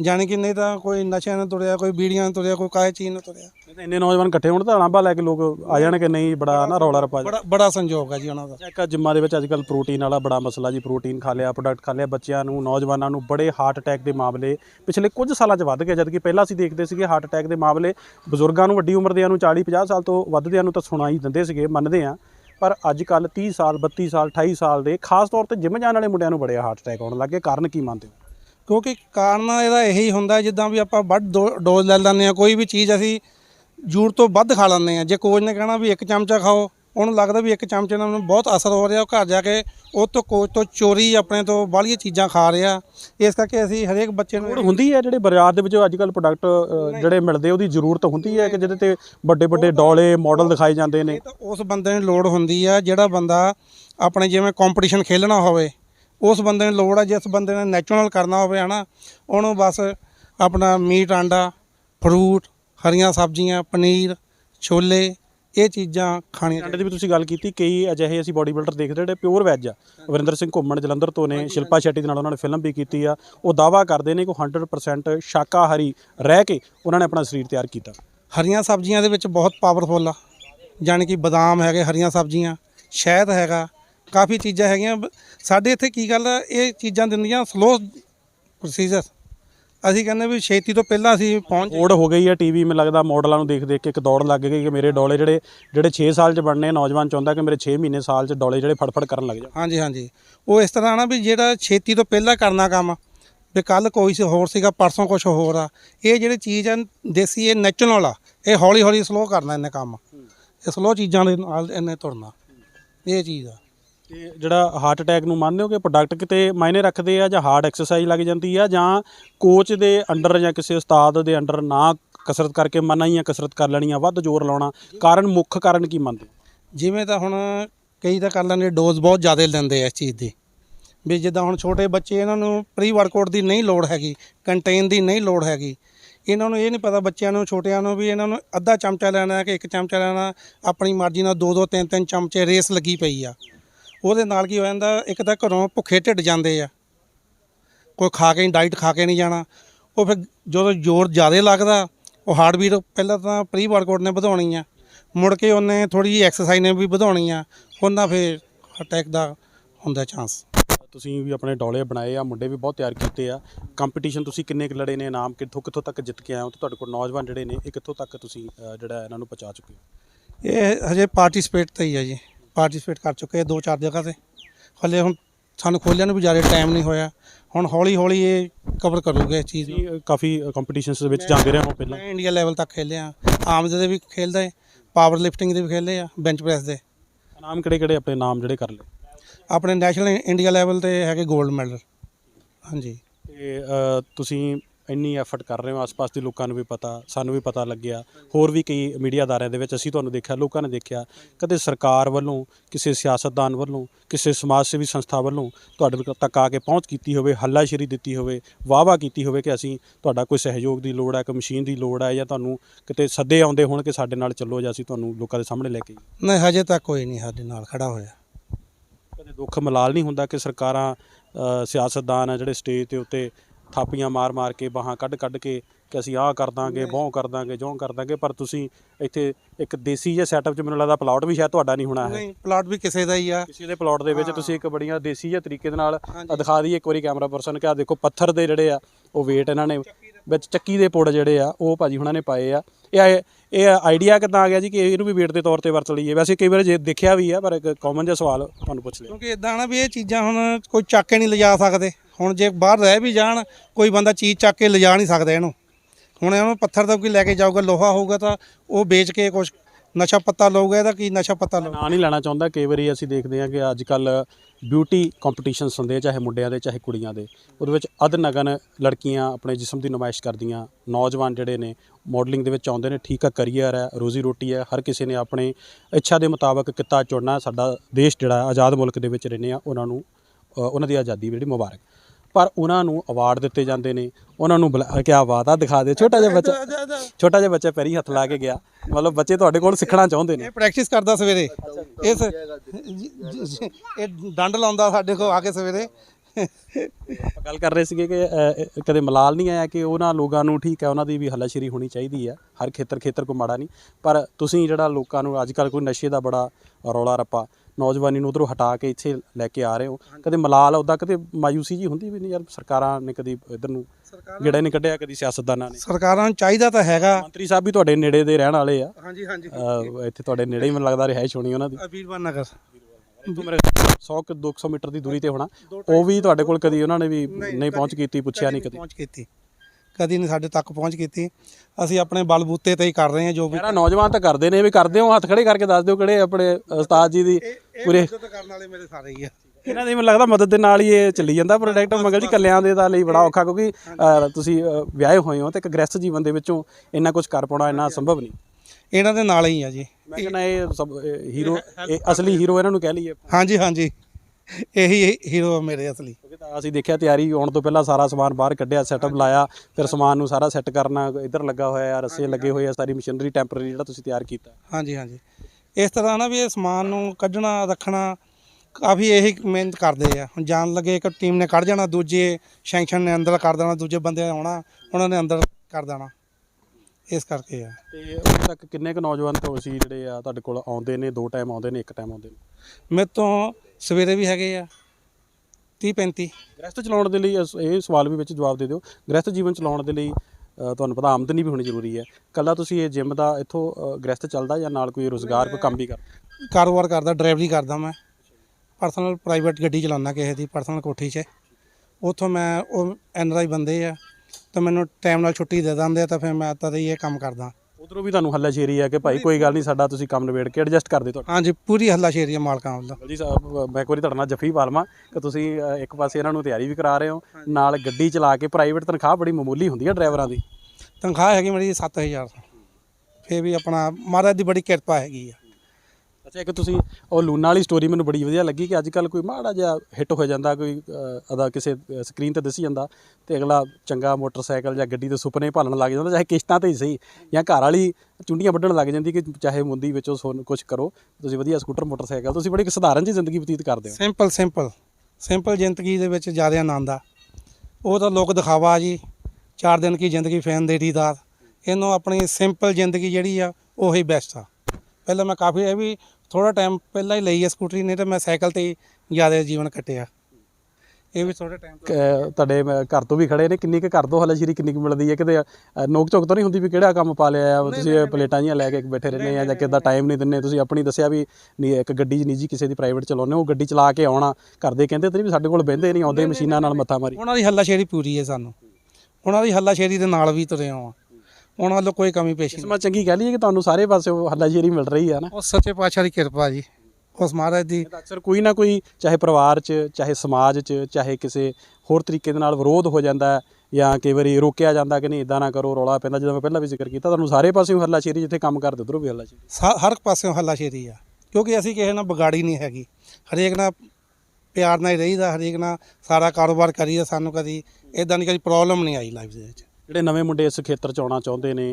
ਜਾਣੀ ਕਿ ਨਹੀਂ ਤਾਂ ਕੋਈ ਨਸ਼ਿਆਂ ਨਾਲ ਤੁਰਿਆ ਕੋਈ ਬੀੜੀਆਂ ਨਾਲ ਤੁਰਿਆ ਕੋਈ ਕਾਹੇ ਚੀਜ਼ ਨਾਲ ਤੁਰਿਆ। ਨਹੀਂ ਤਾਂ ਇੰਨੇ ਨੌਜਵਾਨ ਇਕੱਠੇ ਹੋਣ ਤਾਂ ਅਲਾਂਭਾ ਲੈ ਕੇ ਲੋਕ ਆ ਜਾਣ ਕਿ ਨਹੀਂ ਬੜਾ ਨਾ ਰੌਲਾ ਰੱਪਾ। ਬੜਾ ਬੜਾ ਸੰਯੋਗ ਹੈ ਜੀ ਉਹਨਾਂ ਦਾ। ਇੱਕ ਜਿੰਮਾਂ ਦੇ ਵਿੱਚ ਅੱਜ ਕੱਲ ਪ੍ਰੋਟੀਨ ਵਾਲਾ ਬੜਾ ਮਸਲਾ ਜੀ ਪ੍ਰੋਟੀਨ ਖਾ ਲਿਆ ਪ੍ਰੋਡਕਟ ਖਾ ਲਿਆ ਬੱਚਿਆਂ ਨੂੰ ਨੌਜਵਾਨਾਂ ਨੂੰ ਬੜੇ ਹਾਰਟ ਅਟੈਕ ਦੇ ਮਾਮਲੇ ਪਿਛਲੇ ਕੁਝ ਸਾਲਾਂ 'ਚ ਵੱਧ ਗਏ ਜਦਕਿ ਪਹਿਲਾਂ ਅਸੀਂ ਦੇਖਦੇ ਸੀਗੇ ਹਾਰਟ ਅਟੈਕ ਦੇ ਮਾਮਲੇ ਬਜ਼ੁਰਗਾਂ ਨੂੰ ਵੱਡੀ ਉਮਰ ਦਿਆਂ ਨੂੰ 40 50 ਸਾਲ ਤੋਂ ਵੱਧਦਿਆਂ ਨੂੰ ਤਾਂ ਸੁਣਾਈ ਦਿੰਦੇ ਸੀਗੇ ਮੰਨਦੇ ਆ ਪਰ ਅੱਜ ਕੱਲ 30 ਸਾਲ 32 ਸਾਲ 28 ਸਾਲ ਦੇ ਖਾਸ ਤੌਰ ਤੇ ਜਿਮ ਜਾਣ ਵਾਲੇ ਮੁੰਡਿਆਂ ਨੂੰ ਬੜੇ ਹਾਰਟ ਅਟੈਕ ਆਉਣ ਲੱਗੇ ਕਾਰਨ ਕੀ ਮੰਨਦੇ ਹੋ? ਕਿਉਂਕਿ ਕਾਰਨ ਇਹਦਾ ਇਹੀ ਹੁੰਦਾ ਜਿੱਦਾਂ ਵੀ ਆਪਾਂ ਵੱਧ ਡੋਜ਼ ਲੈ ਲੈਂਦੇ ਆ ਕੋਈ ਵੀ ਚੀਜ਼ ਅਸੀਂ ਜ਼ਰੂਰਤ ਤੋਂ ਵੱਧ ਖਾ ਲੈਂਦੇ ਆ ਜੇ ਕੋਚ ਨੇ ਕਹਿਣਾ ਵੀ ਇੱਕ ਚਮਚਾ ਖਾਓ ਉਹਨੂੰ ਲੱਗਦਾ ਵੀ ਇੱਕ ਚਮਚੇ ਨਾਲ ਮੈਨੂੰ ਬਹੁਤ ਅਸਰ ਹੋ ਰਿਹਾ ਉਹ ਘਰ ਜਾ ਕੇ ਉਹ ਤੋਂ ਕੋਚ ਤੋਂ ਚੋਰੀ ਆਪਣੇ ਤੋਂ ਬਾਹਲੀਆਂ ਚੀਜ਼ਾਂ ਖਾ ਰਿਹਾ। ਇਸ ਕਰਕੇ ਅਸੀਂ ਹਰੇਕ ਬੱਚੇ ਨੂੰ ਹੁੰਦੀ ਹੈ ਜਿਹੜੇ ਬਾਜ਼ਾਰ ਦੇ ਵਿੱਚ ਅੱਜ ਕੱਲ ਪ੍ਰੋਡਕਟ ਜਿਹੜੇ ਮਿਲਦੇ ਉਹਦੀ ਜ਼ਰੂਰਤ ਹੁੰਦੀ ਹੈ ਕਿ ਜਿਹਦੇ ਤੇ ਵੱਡੇ ਵੱਡੇ ਡੋਲੇ ਮਾਡਲ ਦਿਖਾਏ ਜਾਂਦੇ ਨੇ? ਉਸ ਬੰਦੇ ਨੂੰ ਲੋੜ ਹੁੰਦੀ ਆ ਜਿਹੜਾ ਬੰਦਾ ਆਪਣੇ ਜਿਵੇਂ ਕੰਪੀਟੀਸ਼ਨ ਖੇਲਣਾ ਹੋਵੇ ਉਸ ਬੰਦੇ ਨੂੰ ਲੋੜ ਆ ਜਿਸ ਬੰਦੇ ਨੇ ਨੈਚੁਰਲ ਕਰਨਾ ਹੋਵੇ ਹਨਾ ਉਹਨੂੰ ਬਸ ਆਪਣਾ ਮੀਟ ਆਂਡਾ ਫਰੂਟ ਹਰੀਆਂ ਸਬਜ਼ੀਆਂ ਪਨੀਰ ਛੋਲੇ ਇਹ ਚੀਜ਼ਾਂ ਖਾਣੀਆਂ ਅੰਡੇ ਦੀ ਵੀ ਤੁਸੀਂ ਗੱਲ ਕੀਤੀ ਕਈ ਅਜਿਹੇ ਅਸੀਂ ਬਾਡੀ ਬਿਲਡਰ ਦੇਖਦੇ ਜਿਹੜੇ ਪਿਓਰ ਵੈਜ ਆ। ਵਰਿੰਦਰ ਸਿੰਘ ਘੁੰਮਣ ਜਲੰਧਰ ਤੋਂ ਨੇ ਸ਼ਿਲਪਾ ਸ਼ੈਟੀ ਦੇ ਨਾਲ ਉਹਨਾਂ ਨੇ ਫਿਲਮ ਵੀ ਕੀਤੀ ਆ। ਉਹ ਦਾਵਾ ਕਰਦੇ ਨੇ ਕਿ ਉਹ 100% ਸ਼ਾਕਾਹਾਰੀ ਰਹਿ ਕੇ ਉਹਨਾਂ ਨੇ ਆਪਣਾ ਸਰੀਰ ਤਿਆਰ ਕੀਤਾ। ਹਰੀਆਂ ਸਬਜ਼ੀਆਂ ਦੇ ਵਿੱਚ ਬਹੁਤ ਪਾਵਰਫੁਲ ਆ ਜਾਣੀ ਕਿ ਬਦਾਮ ਹੈਗੇ ਹਰੀਆਂ ਸਬਜ਼ੀਆਂ ਸ਼ਹਿਦ ਹੈਗਾ ਕਾਫੀ ਚੀਜ਼ਾਂ ਹੈਗੀਆਂ। ਬ- ਸਾਡੇ ਇੱਥੇ ਕੀ ਗੱਲ ਆ ਇਹ ਚੀਜ਼ਾਂ ਦਿੰਦੀਆਂ ਸਲੋ ਪ੍ਰੋਸੀਜਰ ਅਸੀਂ ਕਹਿੰਦੇ ਵੀ ਛੇਤੀ ਤੋਂ ਪਹਿਲਾਂ ਅਸੀਂ ਪਹੁੰਚ ਓੜ ਹੋ ਗਈ ਹੈ ਟੀਵੀ ਮੈਨੂੰ ਲੱਗਦਾ ਮਾਡਲਾਂ ਨੂੰ ਦੇਖ ਦੇਖ ਕੇ ਇੱਕ ਦੌੜ ਲੱਗ ਗਈ ਕਿ ਮੇਰੇ ਡੋਲੇ ਜਿਹੜੇ ਜਿਹੜੇ 6 ਸਾਲ 'ਚ ਬਣਨੇ ਨੌਜਵਾਨ ਚਾਹੁੰਦਾ ਕਿ ਮੇਰੇ 6 ਮਹੀਨੇ ਸਾਲ 'ਚ ਡੋਲੇ ਜਿਹੜੇ ਫੜਫੜ ਕਰਨ ਲੱਗ ਜਾਣ। ਹਾਂਜੀ ਹਾਂਜੀ। ਉਹ ਇਸ ਤਰ੍ਹਾਂ ਨਾ ਵੀ ਜਿਹੜਾ ਛੇਤੀ ਤੋਂ ਪਹਿਲਾਂ ਕਰਨਾ ਕੰਮ ਵੀ ਕੱਲ ਕੋਈ ਸੀ ਹੋਰ ਸੀਗਾ ਪਰਸੋਂ ਕੁਝ ਹੋਰ ਆ। ਇਹ ਜਿਹੜੀ ਚੀਜ਼ ਆ ਦੇਸੀ ਇਹ ਨੈਚੁਰਲ ਆ। ਇਹ ਹੌਲੀ ਹੌਲੀ ਸਲੋ ਕਰਨਾ ਇਹਨੇ ਕੰਮ। ਇਹ ਸਲੋ ਚੀਜ਼ਾਂ ਦੇ ਨਾਲ ਇਹਨੇ ਤੁਰਨਾ। ਇਹ ਚੀਜ਼ ਆ। ਤੇ ਜਿਹੜਾ ਹਾਰਟ ਅਟੈਕ ਨੂੰ ਮੰਨਦੇ ਹੋ ਕਿ ਪ੍ਰੋਡਕਟ ਕਿਤੇ ਮਾਇਨੇ ਰੱਖਦੇ ਆ ਜਾਂ ਹਾਰਡ ਐਕਸਰਸਾਈਜ਼ ਲੱਗ ਜਾਂਦੀ ਆ ਜਾਂ ਕੋਚ ਦੇ ਅੰਡਰ ਜਾਂ ਕਿਸੇ ਉਸਤਾਦ ਦੇ ਅੰਡਰ ਨਾ ਕਸਰਤ ਕਰਕੇ ਮਨਾ ਹੀ ਆ ਕਸਰਤ ਕਰ ਲੈਣੀ ਆ ਵੱਧ ਜ਼ੋਰ ਲਾਉਣਾ, ਕਾਰਨ ਮੁੱਖ ਕਾਰਨ ਕੀ ਮੰਨਦੇ ਜਿਵੇਂ ਤਾਂ ਹੁਣ ਕਈ ਤਾਂ ਕਰ ਲੈਂਦੇ ਡੋਜ਼ ਬਹੁਤ ਜ਼ਿਆਦਾ ਲੈਂਦੇ ਆ ਇਸ ਚੀਜ਼ ਦੀ। ਵੀ ਜਿੱਦਾਂ ਹੁਣ ਛੋਟੇ ਬੱਚੇ, ਇਹਨਾਂ ਨੂੰ ਪ੍ਰੀ ਵਰਕਆਊਟ ਦੀ ਨਹੀਂ ਲੋੜ ਹੈਗੀ ਕੰਟੇਨ ਦੀ ਨਹੀਂ ਲੋੜ ਹੈਗੀ। ਇਹਨਾਂ ਨੂੰ ਇਹ ਨਹੀਂ ਪਤਾ ਬੱਚਿਆਂ ਨੂੰ, ਛੋਟਿਆਂ ਨੂੰ ਵੀ ਇਹਨਾਂ ਨੂੰ ਅੱਧਾ ਚਮਚਾ ਲੈਣਾ ਕਿ ਇੱਕ ਚਮਚਾ ਲੈਣਾ, ਆਪਣੀ ਮਰਜ਼ੀ ਨਾਲ ਦੋ ਦੋ ਤਿੰਨ ਤਿੰਨ ਚਮਚੇ ਰੇਸ ਲੱਗੀ ਪਈ ਆ। ਉਹਦੇ ਨਾਲ ਕੀ ਹੋ ਜਾਂਦਾ ਇੱਕ ਤਾਂ ਘਰੋਂ ਭੁੱਖੇ ਢਿੱਡ ਜਾਂਦੇ ਆ। ਕੋਈ ਖਾ ਕੇ ਡਾਈਟ ਖਾ ਕੇ ਨਹੀਂ ਜਾਣਾ। ਉਹ ਫਿਰ ਜਦੋਂ ਜ਼ੋਰ ਜ਼ਿਆਦਾ ਲੱਗਦਾ ਉਹ ਹਾਰਟ ਬੀਟ ਪਹਿਲਾਂ ਤਾਂ ਪ੍ਰੀ ਵਰਕਆਊਟ ਨੇ ਵਧਾਉਣੀ ਆ ਮੁੜ ਕੇ ਉਹਨੇ ਥੋੜੀ ਜਿਹੀ ਐਕਸਰਸਾਈਜ਼ ਨੇ ਵੀ ਵਧਾਉਣੀ ਆ ਉਹਨਾਂ ਫਿਰ ਅਟੈਕ ਦਾ ਹੁੰਦਾ ਚਾਂਸ ਤੁਸੀਂ ਵੀ ਆਪਣੇ ਡੋਲੇ ਬਣਾਏ ਆ ਮੁੰਡੇ ਵੀ ਬਹੁਤ ਤਿਆਰ ਕੀਤੇ ਆ। ਕੰਪੀਟੀਸ਼ਨ ਤੁਸੀਂ ਕਿੰਨੇ ਕੁ ਲੜੇ ਨੇ ਇਨਾਮ ਕਿੱਥੋਂ ਕਿੱਥੋਂ ਤੱਕ ਜਿੱਤ ਕੇ ਆਏ ਹੋ ਤੇ ਤੁਹਾਡੇ ਕੋਲ ਨੌਜਵਾਨ ਜਿਹੜੇ ਨੇ ਇਹ ਕਿੱਥੋਂ ਤੱਕ ਤੁਸੀਂ ਜਿਹੜਾ ਇਹਨਾਂ ਨੂੰ ਪਹੁੰਚਾ ਚੁੱਕੇ ਹੋ? ਇਹ ਹਜੇ ਪਾਰਟਿਸਿਪੇਟ ਤੇ ਹੀ ਆ ਜੀ। ਪਾਰਟਿਸਿਪੇਟ ਕਰ ਚੁੱਕੇ ਆ ਦੋ ਚਾਰ ਜਗ੍ਹਾ ਤੇ। ਹਲੇ ਹੁਣ ਸਾਨੂੰ ਖੋਲ੍ਹਿਆਂ ਨੂੰ ਵੀ ਜ਼ਿਆਦਾ ਟਾਈਮ ਨਹੀਂ ਹੋਇਆ। ਹੁਣ ਹੌਲੀ ਹੌਲੀ ਇਹ ਕਵਰ ਕਰੂਗੇ ਇਸ ਚੀਜ਼ ਨੂੰ। ਤੁਸੀਂ ਕਾਫੀ ਕੰਪੀਟੀਸ਼ਨਸ ਦੇ ਵਿੱਚ ਜਾਂਦੇ ਰਹੇ ਹੋ ਪਹਿਲਾਂ? ਮੈਂ ਇੰਡੀਆ ਲੈਵਲ ਤੱਕ ਖੇਲਿਆ। ਆਰਮਸ ਦੇ ਵੀ ਖੇਲਦਾ ਹੈ ਪਾਵਰ ਲਿਫਟਿੰਗ ਦੇ ਵੀ ਖੇਲੇ ਆ ਬੈਂਚ ਪ੍ਰੈਸ ਦੇ। ਇਨਾਮ ਕਿਹੜੇ ਕਿਹੜੇ ਆਪਣੇ ਨਾਮ ਜਿਹੜੇ ਕਰ ਲਏ? ਆਪਣੇ ਨੈਸ਼ਨਲ ਇੰਡੀਆ ਲੈਵਲ ਤੇ ਹੈਗੇ 골ਡ ਮੈਡਲ ਹਾਂਜੀ। ਤੇ ਅ, ਤੁਸੀਂ ਇੰਨੀ ਐਫਰਟ ਕਰ ਰਹੇ ਹੋ ਆਸ-ਪਾਸ ਦੇ ਲੋਕਾਂ ਨੂੰ ਵੀ ਪਤਾ ਸਾਨੂੰ ਵੀ ਪਤਾ ਲੱਗਿਆ ਹੋਰ ਵੀ ਕਈ ਮੀਡੀਆ ਅਦਾਰਿਆਂ ਦੇ ਵਿੱਚ ਅਸੀਂ ਤੁਹਾਨੂੰ ਦੇਖਿਆ ਲੋਕਾਂ ਨੇ ਦੇਖਿਆ ਕਦੇ ਸਰਕਾਰ ਵੱਲੋਂ ਕਿਸੇ ਸਿਆਸਤਦਾਨ ਵੱਲੋਂ ਕਿਸੇ ਸਮਾਜ ਸੇਵੀ ਸੰਸਥਾ ਵੱਲੋਂ ਤੁਹਾਡੇ ਤੱਕ ਆ ਕੇ ਪਹੁੰਚ ਕੀਤੀ ਹੋਵੇ ਹੱਲਾਸ਼ੇਰੀ ਦਿੱਤੀ ਹੋਵੇ ਵਾਅਵਾ ਕੀਤੀ ਹੋਵੇ ਕਿ ਅਸੀਂ ਤੁਹਾਡਾ ਕੋਈ ਸਹਿਯੋਗ ਦੀ ਲੋੜ ਹੈ ਕੋਈ ਮਸ਼ੀਨ ਦੀ ਲੋੜ ਹੈ ਜਾਂ ਤੁਹਾਨੂੰ ਕਿਤੇ ਸੱਦੇ ਆਉਂਦੇ ਹੋਣ ਕਿ ਸਾਡੇ ਨਾਲ ਚੱਲੋ ਜਾਂ ਅਸੀਂ ਤੁਹਾਨੂੰ ਲੋਕਾਂ ਦੇ ਸਾਹਮਣੇ ਲੈ ਕੇ। ਨਹੀਂ ਹਜੇ ਤੱਕ ਕੋਈ ਨਹੀਂ ਸਾਡੇ ਨਾਲ ਖੜਾ ਹੋਇਆ ਕਦੇ ਦੁੱਖ ਮਲਾਲ ਨਹੀਂ ਹੁੰਦਾ ਕਿ ਸਰਕਾਰਾਂ ਸਿਆਸਤਦਾਨ ਆ ਜਿਹੜੇ ਸਟੇਜ ਤੇ ਉੱਤੇ ਥਾਪੀਆਂ ਮਾਰ-ਮਾਰ ਕੇ ਬਾਹਾਂ ਕੱਢ-ਕੱਢ ਕੇ ਕਿ ਅਸੀਂ ਆਹ ਕਰ ਦਾਂਗੇ ਬਹੁ ਕਰ ਦਾਂਗੇ ਜੋਂ ਕਰ ਦਾਂਗੇ ਪਰ ਤੁਸੀਂ ਇੱਥੇ ਇੱਕ ਦੇਸੀ ਜਿਹਾ ਸੈਟਅਪ 'ਚ ਮੈਨੂੰ ਲੱਗਦਾ ਪਲਾਟ ਵੀ ਸ਼ਾਇਦ ਤੁਹਾਡਾ ਨਹੀਂ ਹੋਣਾ ਹੈ। ਨਹੀਂ ਪਲਾਟ ਵੀ ਕਿਸੇ ਦਾ ਹੀ ਆ। ਕਿਸੇ ਦੇ ਪਲਾਟ ਦੇ ਵਿੱਚ ਤੁਸੀਂ ਇੱਕ ਬੜੀਆਂ ਦੇਸੀ ਜਿਹੇ ਤਰੀਕੇ ਦੇ ਨਾਲ। ਦਿਖਾ ਦਈਏ ਇੱਕ ਵਾਰੀ ਕੈਮਰਾ ਪਰਸਨ ਕਿ ਆ ਦੇਖੋ ਪੱਥਰ ਦੇ ਜਿਹੜੇ ਆ ਉਹ weight ਇਹਨਾਂ ਨੇ ਵਿੱਚ ਚੱਕੀ ਦੇ ਪੁੜ ਜਿਹੜੇ ਆ ਉਹ ਭਾਜੀ ਹੁਣਾਂ ਨੇ ਪਾਏ ਆ। ਇਹ ਇਹ ਆਈਡੀਆ ਕਿੱਦਾਂ ਆ ਗਿਆ ਜੀ ਕਿ ਇਹਨੂੰ ਵੀ weight ਦੇ ਤੌਰ ਤੇ ਵਰਤ ਲਈਏ? ਵੈਸੇ ਕਈ ਵਾਰ ਜੇ ਦੇਖਿਆ ਵੀ ਆ ਪਰ ਇੱਕ ਕਾਮਨ ਜਿਹਾ ਸਵਾਲ ਤੁਹਾਨੂੰ ਪੁੱਛ ਲਿਆ ਕਿਉਂਕਿ ਇਦਾਂ ਨਾ ਵੀ ਇਹ ਚੀਜ਼ਾਂ ਹੁਣ ਕੋਈ ਚੱਕ ਕੇ ਨਹੀਂ ਲਿਜਾ ਸਕਦੇ। ਹੁਣ ਜੇ ਬਾਹਰ ਰਹਿ ਵੀ ਜਾਣ, ਕੋਈ ਬੰਦਾ ਚੀਜ਼ ਚੱਕ ਕੇ ਲਿਜਾ ਨਹੀਂ ਸਕਦਾ ਇਹਨੂੰ। ਹੁਣ ਇਹਨੂੰ ਪੱਥਰ ਦਾ ਕੋਈ ਲੈ ਕੇ ਜਾਊਗਾ, ਲੋਹਾ ਹੋਊਗਾ ਤਾਂ ਉਹ ਵੇਚ ਕੇ ਕੁਝ ਨਸ਼ਾ ਪੱਤਾ ਲਊਗਾ, ਇਹਦਾ ਕੀ ਨਸ਼ਾ ਪੱਤਾ ਲਊ ਨਾਂ ਨਹੀਂ ਲੈਣਾ ਚਾਹੁੰਦਾ, ਕਈ ਵਾਰੀ ਅਸੀਂ ਦੇਖਦੇ ਹਾਂ ਕਿ ਅੱਜ ਕੱਲ ਬਿਊਟੀ ਕੰਪੀਟੀਸ਼ਨਸ ਹੁੰਦੇ ਆ, ਚਾਹੇ ਮੁੰਡਿਆਂ ਦੇ, ਚਾਹੇ ਕੁੜੀਆਂ ਦੇ। ਉਹਦੇ ਵਿੱਚ ਅਦਨਗਨ ਲੜਕੀਆਂ ਆਪਣੇ ਜਿਸਮ ਦੀ ਨੁਮਾਇਸ਼ ਕਰਦੀਆਂ, ਨੌਜਵਾਨ ਜਿਹੜੇ ਨੇ ਮਾਡਲਿੰਗ ਦੇ ਵਿੱਚ ਆਉਂਦੇ ਨੇ, ਠੀਕ ਆ ਕਰੀਅਰ ਹੈ, ਰੋਜ਼ੀ ਰੋਟੀ ਹੈ, ਹਰ ਕਿਸੇ ਨੇ ਆਪਣੇ ਇੱਛਾ ਦੇ ਮੁਤਾਬਕ ਕਿੱਤਾ ਚੁਣਨਾ, ਸਾਡਾ ਦੇਸ਼ ਜਿਹੜਾ ਆਜ਼ਾਦ ਮੁਲਕ ਦੇ ਵਿੱਚ ਰਹਿੰਦੇ ਆ, ਉਹਨਾਂ ਨੂੰ ਉਹਨਾਂ ਦੀ ਆਜ਼ਾਦੀ ਜਿਹੜੀ ਮੁਬਾਰਕ। ਪਰ ਉਹਨਾਂ ਨੂੰ ਅਵਾਰਡ ਦਿੱਤੇ ਜਾਂਦੇ ਨੇ। ਉਹਨਾਂ ਨੂੰ ਬੁਲਾ- ਕਿਆ ਬਾਤ ਆ ਦਿਖਾ ਦੇ। ਛੋਟਾ ਜਿਹਾ ਬੱਚਾ ਛੋਟਾ ਜਿਹਾ ਬੱਚਾ ਪੈਰੀ ਹੱਥ ਲਾ ਕੇ ਗਿਆ। ਮਤਲਬ ਬੱਚੇ ਤੁਹਾਡੇ ਕੋਲ ਸਿੱਖਣਾ ਚਾਹੁੰਦੇ ਨੇ। ਇਹ ਪ੍ਰੈਕਟਿਸ ਕਰਦਾ ਸਵੇਰੇ। ਇਸ ਇਹ ਡੰਡ ਲਾਉਂਦਾ ਸਾਡੇ ਕੋਲ ਆ ਕੇ ਸਵੇਰੇ। ਆਪਾਂ ਗੱਲ ਕਰ ਰਹੇ ਸੀਗੇ ਕਿ ਅ, ਕਦੇ ਮਲਾਲ ਨਹੀਂ ਆਇਆ ਕਿ ਉਹਨਾਂ ਲੋਕਾਂ ਨੂੰ ਠੀਕ ਹੈ ਉਹਨਾਂ ਦੀ ਵੀ ਹੱਲਾਸ਼ੇਰੀ ਹੋਣੀ ਚਾਹੀਦੀ ਹੈ। ਹਰ ਖੇਤਰ ਖੇਤਰ ਕੋ ਮਾੜਾ ਨਹੀਂ। ਪਰ ਤੁਸੀਂ ਜਿਹੜਾ ਲੋਕਾਂ ਨੂੰ ਅੱਜ ਕੱਲ ਕੋਈ ਨਸ਼ੇ ਦਾ ਬੜਾ ਰੌਲਾ ਰੱਪਾ ਨੌਜਵਾਨੀ ਨੂੰ ਉਧਰੋਂ ਹਟਾ ਕੇ ਇੱਥੇ ਲੈ ਕੇ ਆ ਰਹੇ ਹੋ। ਕਦੇ ਮਲਾਲ ਉਦਾਂ ਕਦੇ ਮਾਯੂਸੀ ਜੀ ਹੁੰਦੀ ਵੀ ਨਹੀਂ ਯਾਰ ਸਰਕਾਰਾਂ ਨੇ ਕਦੀ ਇਧਰ ਨੂੰ ਗੇੜਾ ਨਹੀਂ ਕੱਢਿਆ ਕਦੀ ਸਿਆਸਤਦਾਨਾਂ ਨੇ। ਸਰਕਾਰਾਂ ਨੂੰ ਚਾਹੀਦਾ ਤਾਂ ਹੈਗਾ। ਮੰਤਰੀ ਸਾਹਿਬ ਵੀ ਤੁਹਾਡੇ ਨੇੜੇ ਦੇ ਰਹਿਣ ਵਾਲੇ ਆ। ਹਾਂਜੀ ਹਾਂਜੀ। ਅ, ਇੱਥੇ ਤੁਹਾਡੇ ਨੇੜੇ ਹੀ ਮੈਨੂੰ ਲੱਗਦਾ ਰਿਹਾਇਸ਼ ਹੋਣੀ ਉਹਨਾਂ ਦੀ। ਵੀਰਵਾਨ ਨਗਰ। ਤੂੰ ਮੇਰੇ 100 ਕਿ 200 ਮੀਟਰ ਦੀ ਦੂਰੀ ਤੇ ਹੋਣਾ। ਉਹ ਵੀ ਤੁਹਾਡੇ ਕੋਲ ਕਦੀ ਉਹਨਾਂ ਨੇ ਵੀ ਨਹੀਂ ਪਹੁੰਚ ਕੀਤੀ ਪੁੱਛਿਆ ਨਹੀਂ ਕਦੀ? ਪਹੁੰਚ ਕੀਤੀ। ਕਦੀ ਨਹੀਂ ਸਾਡੇ ਤੱਕ ਪਹੁੰਚ ਕੀਤੀ। ਅਸੀਂ ਆਪਣੇ ਬਲਬੂਤੇ ਤੇ ਹੀ ਕਰ ਰਹੇ ਹਾਂ ਜੋ ਵੀ ਨੌਜਵਾਨ ਤਾਂ ਕਰਦੇ ਨੇ ਵੀ ਕਰਦੇ ਹੋ ਹੱਥ ਖੜੇ ਕਰਕੇ ਦੱਸ ਦਿਓ ਕਿਹੜੇ ਆਪਣੇ ਉਸਤਾਦ ਜੀ ਦੀ ਪੂਰੇ ਕਰਨ ਵਾਲੇ ਮੇਰੇ ਸਾਰੇ ਹੀ ਆ। ਇਹਨਾਂ ਦੀ ਮੈਨੂੰ ਲੱਗਦਾ ਮਦਦ ਦੇ ਨਾਲ ਹੀ ਇਹ ਚੱਲੀ ਜਾਂਦਾ ਪ੍ਰੋਡਕਟ। ਮੰਗਲ ਜੀ ਕੱਲਿਆਂ ਦੇ ਤਾਂ ਲਈ ਬੜਾ ਔਖਾ ਕਿਉਂਕਿ ਤੁਸੀਂ ਵਿਆਹੇ ਹੋਏ ਹੋ ਤੇ ਇੱਕ ਗ੍ਰਸਤ ਜੀਵਨ ਦੇ ਵਿੱਚੋਂ ਇੰਨਾ ਕੁਝ ਕਰ ਪਾਉਣਾ ਇੰਨਾ ਸੰਭਵ ਨਹੀਂ। ਇਹਨਾਂ ਦੇ ਨਾਲ ਹੀ ਆ ਜੀ। ਮੈਂ ਕਹਿੰਦਾ ਇਹ ਸਭ ਹੀਰੋ ਇਹ ਅਸਲੀ ਹੀਰੋ ਇਹਨਾਂ ਨੂੰ ਕਹਿ ਲਈਏ ਹਾਂਜੀ ਹਾਂਜੀ। ਇਹੀ ਹੀਰੋ ਆ ਮੇਰੇ ਅਸਲੀ। ਕਿਉਂਕਿ ਤਾਂ ਅਸੀਂ ਦੇਖਿਆ ਤਿਆਰੀ ਆਉਣ ਤੋਂ ਪਹਿਲਾਂ ਸਾਰਾ ਸਮਾਨ ਬਾਹਰ ਕੱਢਿਆ ਸੈਟਅਪ ਲਾਇਆ ਫਿਰ ਸਮਾਨ ਨੂੰ ਸਾਰਾ ਸੈੱਟ ਕਰਨਾ ਇੱਧਰ ਲੱਗਾ ਹੋਇਆ ਆ ਰੱਸੇ ਲੱਗੇ ਹੋਏ ਆ ਸਾਰੀ ਮਸ਼ੀਨਰੀ ਟੈਂਪਰੇਰੀ ਜਿਹੜਾ ਤੁਸੀਂ ਤਿਆਰ ਕੀਤਾ। ਹਾਂਜੀ ਹਾਂਜੀ। ਇਸ ਤਰ੍ਹਾਂ ਨਾ ਵੀ ਇਹ ਸਮਾਨ ਨੂੰ ਕੱਢਣਾ ਰੱਖਣਾ ਕਾਫੀ ਇਹੀ ਮਿਹਨਤ ਕਰਦੇ ਆ। ਹੁਣ ਜਾਣ ਲੱਗੇ ਇੱਕ ਟੀਮ ਨੇ ਕੱਢ ਜਾਣਾ ਦੂਜੇ ਸੈਂਕਸ਼ਨ ਨੇ ਅੰਦਰ ਕਰ ਦੇਣਾ ਦੂਜੇ ਬੰਦੇ ਆਉਣਾ ਉਹਨਾਂ ਨੇ ਅੰਦਰ ਕਰ ਦੇਣਾ। ਇਸ ਕਰਕੇ ਆ। ਤੇ ਹੁਣ ਤੱਕ ਕਿੰਨੇ ਕੁ ਨੌਜਵਾਨ ਤੋਂ ਅਸੀਂ ਜਿਹੜੇ ਆ ਤੁਹਾਡੇ ਕੋਲ ਆਉਂਦੇ ਨੇ ਦੋ ਟਾਈਮ ਆਉਂਦੇ ਨੇ ਇੱਕ ਟਾਈਮ ਆਉਂਦੇ ਨੇ? ਮੇਰੇ ਤੋਂ ਸਵੇਰੇ ਵੀ ਹੈਗੇ ਆ 30 35 ਗ੍ਰਸਤ ਚਲਾਉਣ ਦੇ ਲਈ ਇਸ- ਇਹ ਸਵਾਲ ਵੀ ਵਿੱਚ ਜਵਾਬ ਦੇ ਦਿਓ। ਗ੍ਰਸਤ ਜੀਵਨ ਚਲਾਉਣ ਦੇ ਲਈ ਅ, ਤੁਹਾਨੂੰ ਪਤਾ ਆਮਦਨੀ ਵੀ ਹੋਣੀ ਜ਼ਰੂਰੀ ਹੈ। ਕੱਲਾ ਤੁਸੀਂ ਇਹ ਜਿਮ ਦਾ ਇੱਥੋਂ ਅ, ਗ੍ਰਸਤ ਚੱਲਦਾ ਜਾਂ ਨਾਲ ਕੋਈ ਰੋਜ਼ਗਾਰ ਕੋਈ ਕੰਮ ਵੀ ਕਰ ਕਾਰੋਬਾਰ ਕਰਦਾ ਡਰਾਈਵਰੀ ਕਰਦਾ ਮੈਂ। ਪਰਸਨਲ ਪ੍ਰਾਈਵੇਟ ਗੱਡੀ ਚਲਾਉਂਦਾ ਕਿਸੇ ਦੀ ਪਰਸਨਲ ਕੋਠੀ 'ਚ। ਉੱਥੋਂ ਮੈਂ ਉਹ ਐਨ ਆਈ ਬੰਦੇ ਆ ਤਾਂ ਮੈਨੂੰ ਟਾਈਮ ਨਾਲ ਛੁੱਟੀ ਦੇ ਦਿੰਦੇ ਆ ਤਾਂ ਫਿਰ ਮੈਂ ਤਦ ਹੀ ਇਹ ਕੰਮ ਕਰਦਾ। ਉਧਰੋਂ ਵੀ ਤੁਹਾਨੂੰ ਹੱਲਾਸ਼ੇਰੀ ਹੈ ਕਿ ਭਾਈ ਕੋਈ ਗੱਲ ਨਹੀਂ ਸਾਡਾ ਤੁਸੀਂ ਕੰਮ ਨਿਬੇੜ ਕੇ ਐਡਜਸਟ ਕਰ ਦੇ ਤੁਹਾਡਾ। ਹਾਂਜੀ ਪੂਰੀ ਹੱਲਾਸ਼ੇਰੀ ਹੈ ਮਾਲਕਾਂ ਵੱਲੋਂ। ਜੀ ਸਾਹਿਬ ਮੈਂ ਇੱਕ ਵਾਰੀ ਤੁਹਾਡੇ ਨਾਲ ਜੱਫੀ ਪਾਲਮਾ ਕਿ ਤੁਸੀਂ ਇੱਕ ਪਾਸੇ ਇਹਨਾਂ ਨੂੰ ਤਿਆਰੀ ਵੀ ਕਰਾ ਰਹੇ ਹੋ ਨਾਲ ਗੱਡੀ ਚਲਾ ਕੇ ਪ੍ਰਾਈਵੇਟ ਤਨਖਾਹ ਬੜੀ ਮਾਮੂਲੀ ਹੁੰਦੀ ਹੈ ਡਰਾਈਵਰਾਂ ਦੀ। ਤਨਖਾਹ ਹੈਗੀ ਮੇਰੀ 7000 ਫੇਰ ਵੀ ਆਪਣਾ ਮਹਾਰਾਜ ਦੀ ਬੜੀ ਕਿਰਪਾ ਹੈਗੀ ਆ। ਅੱਛਾ ਇੱਕ ਤੁਸੀਂ ਉਹ ਲੂਨਾ ਵਾਲੀ ਸਟੋਰੀ ਮੈਨੂੰ ਬੜੀ ਵਧੀਆ ਲੱਗੀ ਕਿ ਅੱਜ ਕੱਲ ਕੋਈ ਮਾੜਾ ਜਿਹਾ ਹਿੱਟ ਹੋ ਜਾਂਦਾ ਕੋਈ ਅ, ਅਦਾ ਕਿਸੇ ਸਕਰੀਨ ਤੇ ਦਿਸੀ ਜਾਂਦਾ ਤੇ ਅਗਲਾ ਚੰਗਾ ਮੋਟਰਸਾਈਕਲ ਜਾਂ ਗੱਡੀ ਦੇ ਸੁਪਨੇ ਭਾਲਣ ਲੱਗ ਜਾਂਦਾ ਚਾਹੇ ਕਿਸ਼ਤਾਂ ਤੇ ਹੀ ਸਹੀ ਜਾਂ ਘਰ ਵਾਲੀ ਚੁੰਡੀਆਂ ਵੱਢਣ ਲੱਗ ਜਾਂਦੀ ਕਿ ਚਾਹੇ ਮੁੰਦੀ ਵਿੱਚੋਂ ਸੋਨ ਕੁਝ ਕਰੋ ਤੁਸੀਂ ਵਧੀਆ ਸਕੂਟਰ ਮੋਟਰਸਾਈਕਲ ਤੁਸੀਂ ਬੜੀ ਇੱਕ ਸਧਾਰਨ ਜਿਹੀ ਜ਼ਿੰਦਗੀ ਬਤੀਤ ਕਰਦੇ ਹੋ। ਸਿੰਪਲ ਸਿੰਪਲ ਸਿੰਪਲ ਜ਼ਿੰਦਗੀ ਦੇ ਵਿੱਚ ਜ਼ਿਆਦਾ ਆਨੰਦ ਆ। ਉਹ ਤਾਂ ਲੋਕ ਦਿਖਾਵਾ ਜੀ ਚਾਰ ਦਿਨ ਕੀ ਜ਼ਿੰਦਗੀ ਫੈਨ ਦੇ ਦੀਦਾਰ ਇਹਨੂੰ ਆਪਣੀ ਸਿੰਪਲ ਜ਼ਿੰਦਗੀ ਜਿਹੜੀ ਆ ਉਹੀ ਬੈਸਟ ਆ। ਪਹਿਲਾਂ ਮੈਂ ਕਾਫੀ ਇਹ ਵੀ ਥੋੜਾ ਟਾਈਮ ਪਹਿਲਾਂ ਹੀ ਲਈ ਹੈ ਸਕੂਟਰੀ ਨਹੀਂ ਤਾਂ ਮੈਂ ਸਾਈਕਲ ਤੇ ਜ਼ਿਆਦਾ ਜੀਵਨ ਕੱਟਿਆ। ਇਹ ਵੀ ਥੋੜਾ ਟਾਈਮ ਤੁਹਾਡੇ ਘਰ ਤੋਂ ਵੀ ਖੜੇ ਨੇ ਕਿੰਨੀ ਕੁ ਘਰ ਤੋਂ ਹਲਾਸ਼ੇਰੀ ਕਿੰਨੀ ਕੁ ਮਿਲਦੀ ਹੈ? ਕਿਤੇ ਨੋਕ ਝੋਕ ਤਾਂ ਨਹੀਂ ਹੁੰਦੀ ਵੀ ਕਿਹੜਾ ਕੰਮ ਪਾ ਲਿਆ ਆ? ਤੁਸੀਂ ਪਲੇਟਾਂ ਜੀਆਂ ਲੈ ਕੇ ਬੈਠੇ ਰਹਿੰਦੇ ਆ ਜਾਂ ਕਿਦਾਂ ਟਾਈਮ ਨਹੀਂ। ਦਿੰਦੇ? ਤੁਸੀਂ ਆਪਣੀ ਦੱਸਿਆ ਵੀ ਨਹੀਂ ਇੱਕ ਗੱਡੀ ਨਿੱਜੀ ਕਿਸੇ ਦੀ ਪ੍ਰਾਈਵੇਟ ਚਲਾਉਂਦੇ ਹੋ ਉਹ ਗੱਡੀ ਚਲਾ ਕੇ ਆਉਣਾ ਘਰ ਦੇ ਕਹਿੰਦੇ ਤੇ ਵੀ ਸਾਡੇ ਕੋਲ ਬਹਿੰਦੇ ਨਹੀਂ ਆਉਂਦੇ ਮਸ਼ੀਨਾਂ ਨਾਲ ਮੱਥਾ ਮਾਰੀ। ਉਹਨਾਂ ਦੀ ਹੱਲਾਸ਼ੇਰੀ ਪੂਰੀ ਹੈ ਸਾਨੂੰ। ਉਹਨਾਂ ਦੀ ਹੱਲਾਸ਼ੇਰੀ ਦੇ ਨਾਲ ਵੀ ਤੁਰੇ ਹਾਂ ਉਹਨਾਂ ਵੱਲੋਂ ਕੋਈ ਕਮੀ ਪੇਸ਼ੀ ਨਹੀਂ। ਕਿਸਮਤ ਚੰਗੀ ਕਹਿ ਲਈਏ ਕਿ ਤੁਹਾਨੂੰ ਸਾਰੇ ਪਾਸੇ ਹੱਲਾਸ਼ੇਰੀ ਮਿਲ ਰਹੀ ਹੈ ਨਾ। ਉਹ ਸੱਚੇ ਪਾਤਸ਼ਾਹ ਦੀ ਕਿਰਪਾ ਜੀ। ਉਸ ਮਹਾਰਾਜ ਦੀ ਤਾਂ ਅਕਸਰ ਕੋਈ ਨਾ ਕੋਈ ਚਾਹੇ ਪਰਿਵਾਰ 'ਚ ਚਾਹੇ ਸਮਾਜ 'ਚ ਚਾਹੇ ਕਿਸੇ ਹੋਰ ਤਰੀਕੇ ਦੇ ਨਾਲ ਵਿਰੋਧ ਹੋ ਜਾਂਦਾ ਹੈ ਜਾਂ ਕਈ ਵਾਰੀ ਰੋਕਿਆ ਜਾਂਦਾ ਕਿ ਨਹੀਂ ਇਦਾਂ ਨਾ ਕਰੋ ਰੌਲਾ ਪੈਂਦਾ। ਜਦੋਂ ਮੈਂ ਪਹਿਲਾਂ ਵੀ ਜ਼ਿਕਰ ਕੀਤਾ ਤੁਹਾਨੂੰ ਸਾਰੇ ਪਾਸਿਓਂ ਹੱਲਾਸ਼ੇਰੀ ਜਿੱਥੇ ਕੰਮ ਕਰਦੇ ਉਧਰੋਂ ਵੀ ਹੱਲਾਸ਼ੇਰੀ। ਸਾ- ਹਰ ਇੱਕ ਪਾਸਿਓਂ ਹੱਲਾਸ਼ੇਰੀ ਆ। ਕਿਉਂਕਿ ਅਸੀਂ ਕਿਸੇ ਨਾਲ ਵਿਗਾੜੀ ਨਹੀਂ ਹੈਗੀ। ਹਰੇਕ ਨਾਲ ਪਿਆਰ ਨਾਲ ਹੀ ਰਹੀਦਾ ਹਰੇਕ ਨਾਲ ਸਾਰਾ ਕਾਰੋਬਾਰ ਕਰੀਦਾ। ਸਾਨੂੰ ਕਦੀ ਇਦਾਂ ਦੀ ਕਦੀ ਪ੍ਰੋਬਲਮ ਨਹੀਂ ਆਈ ਲਾਈਫ ਦੇ ਵਿੱਚ। ਜਿਹੜੇ ਨਵੇਂ ਮੁੰਡੇ ਇਸ ਖੇਤਰ 'ਚ ਆਉਣਾ ਚਾਹੁੰਦੇ ਨੇ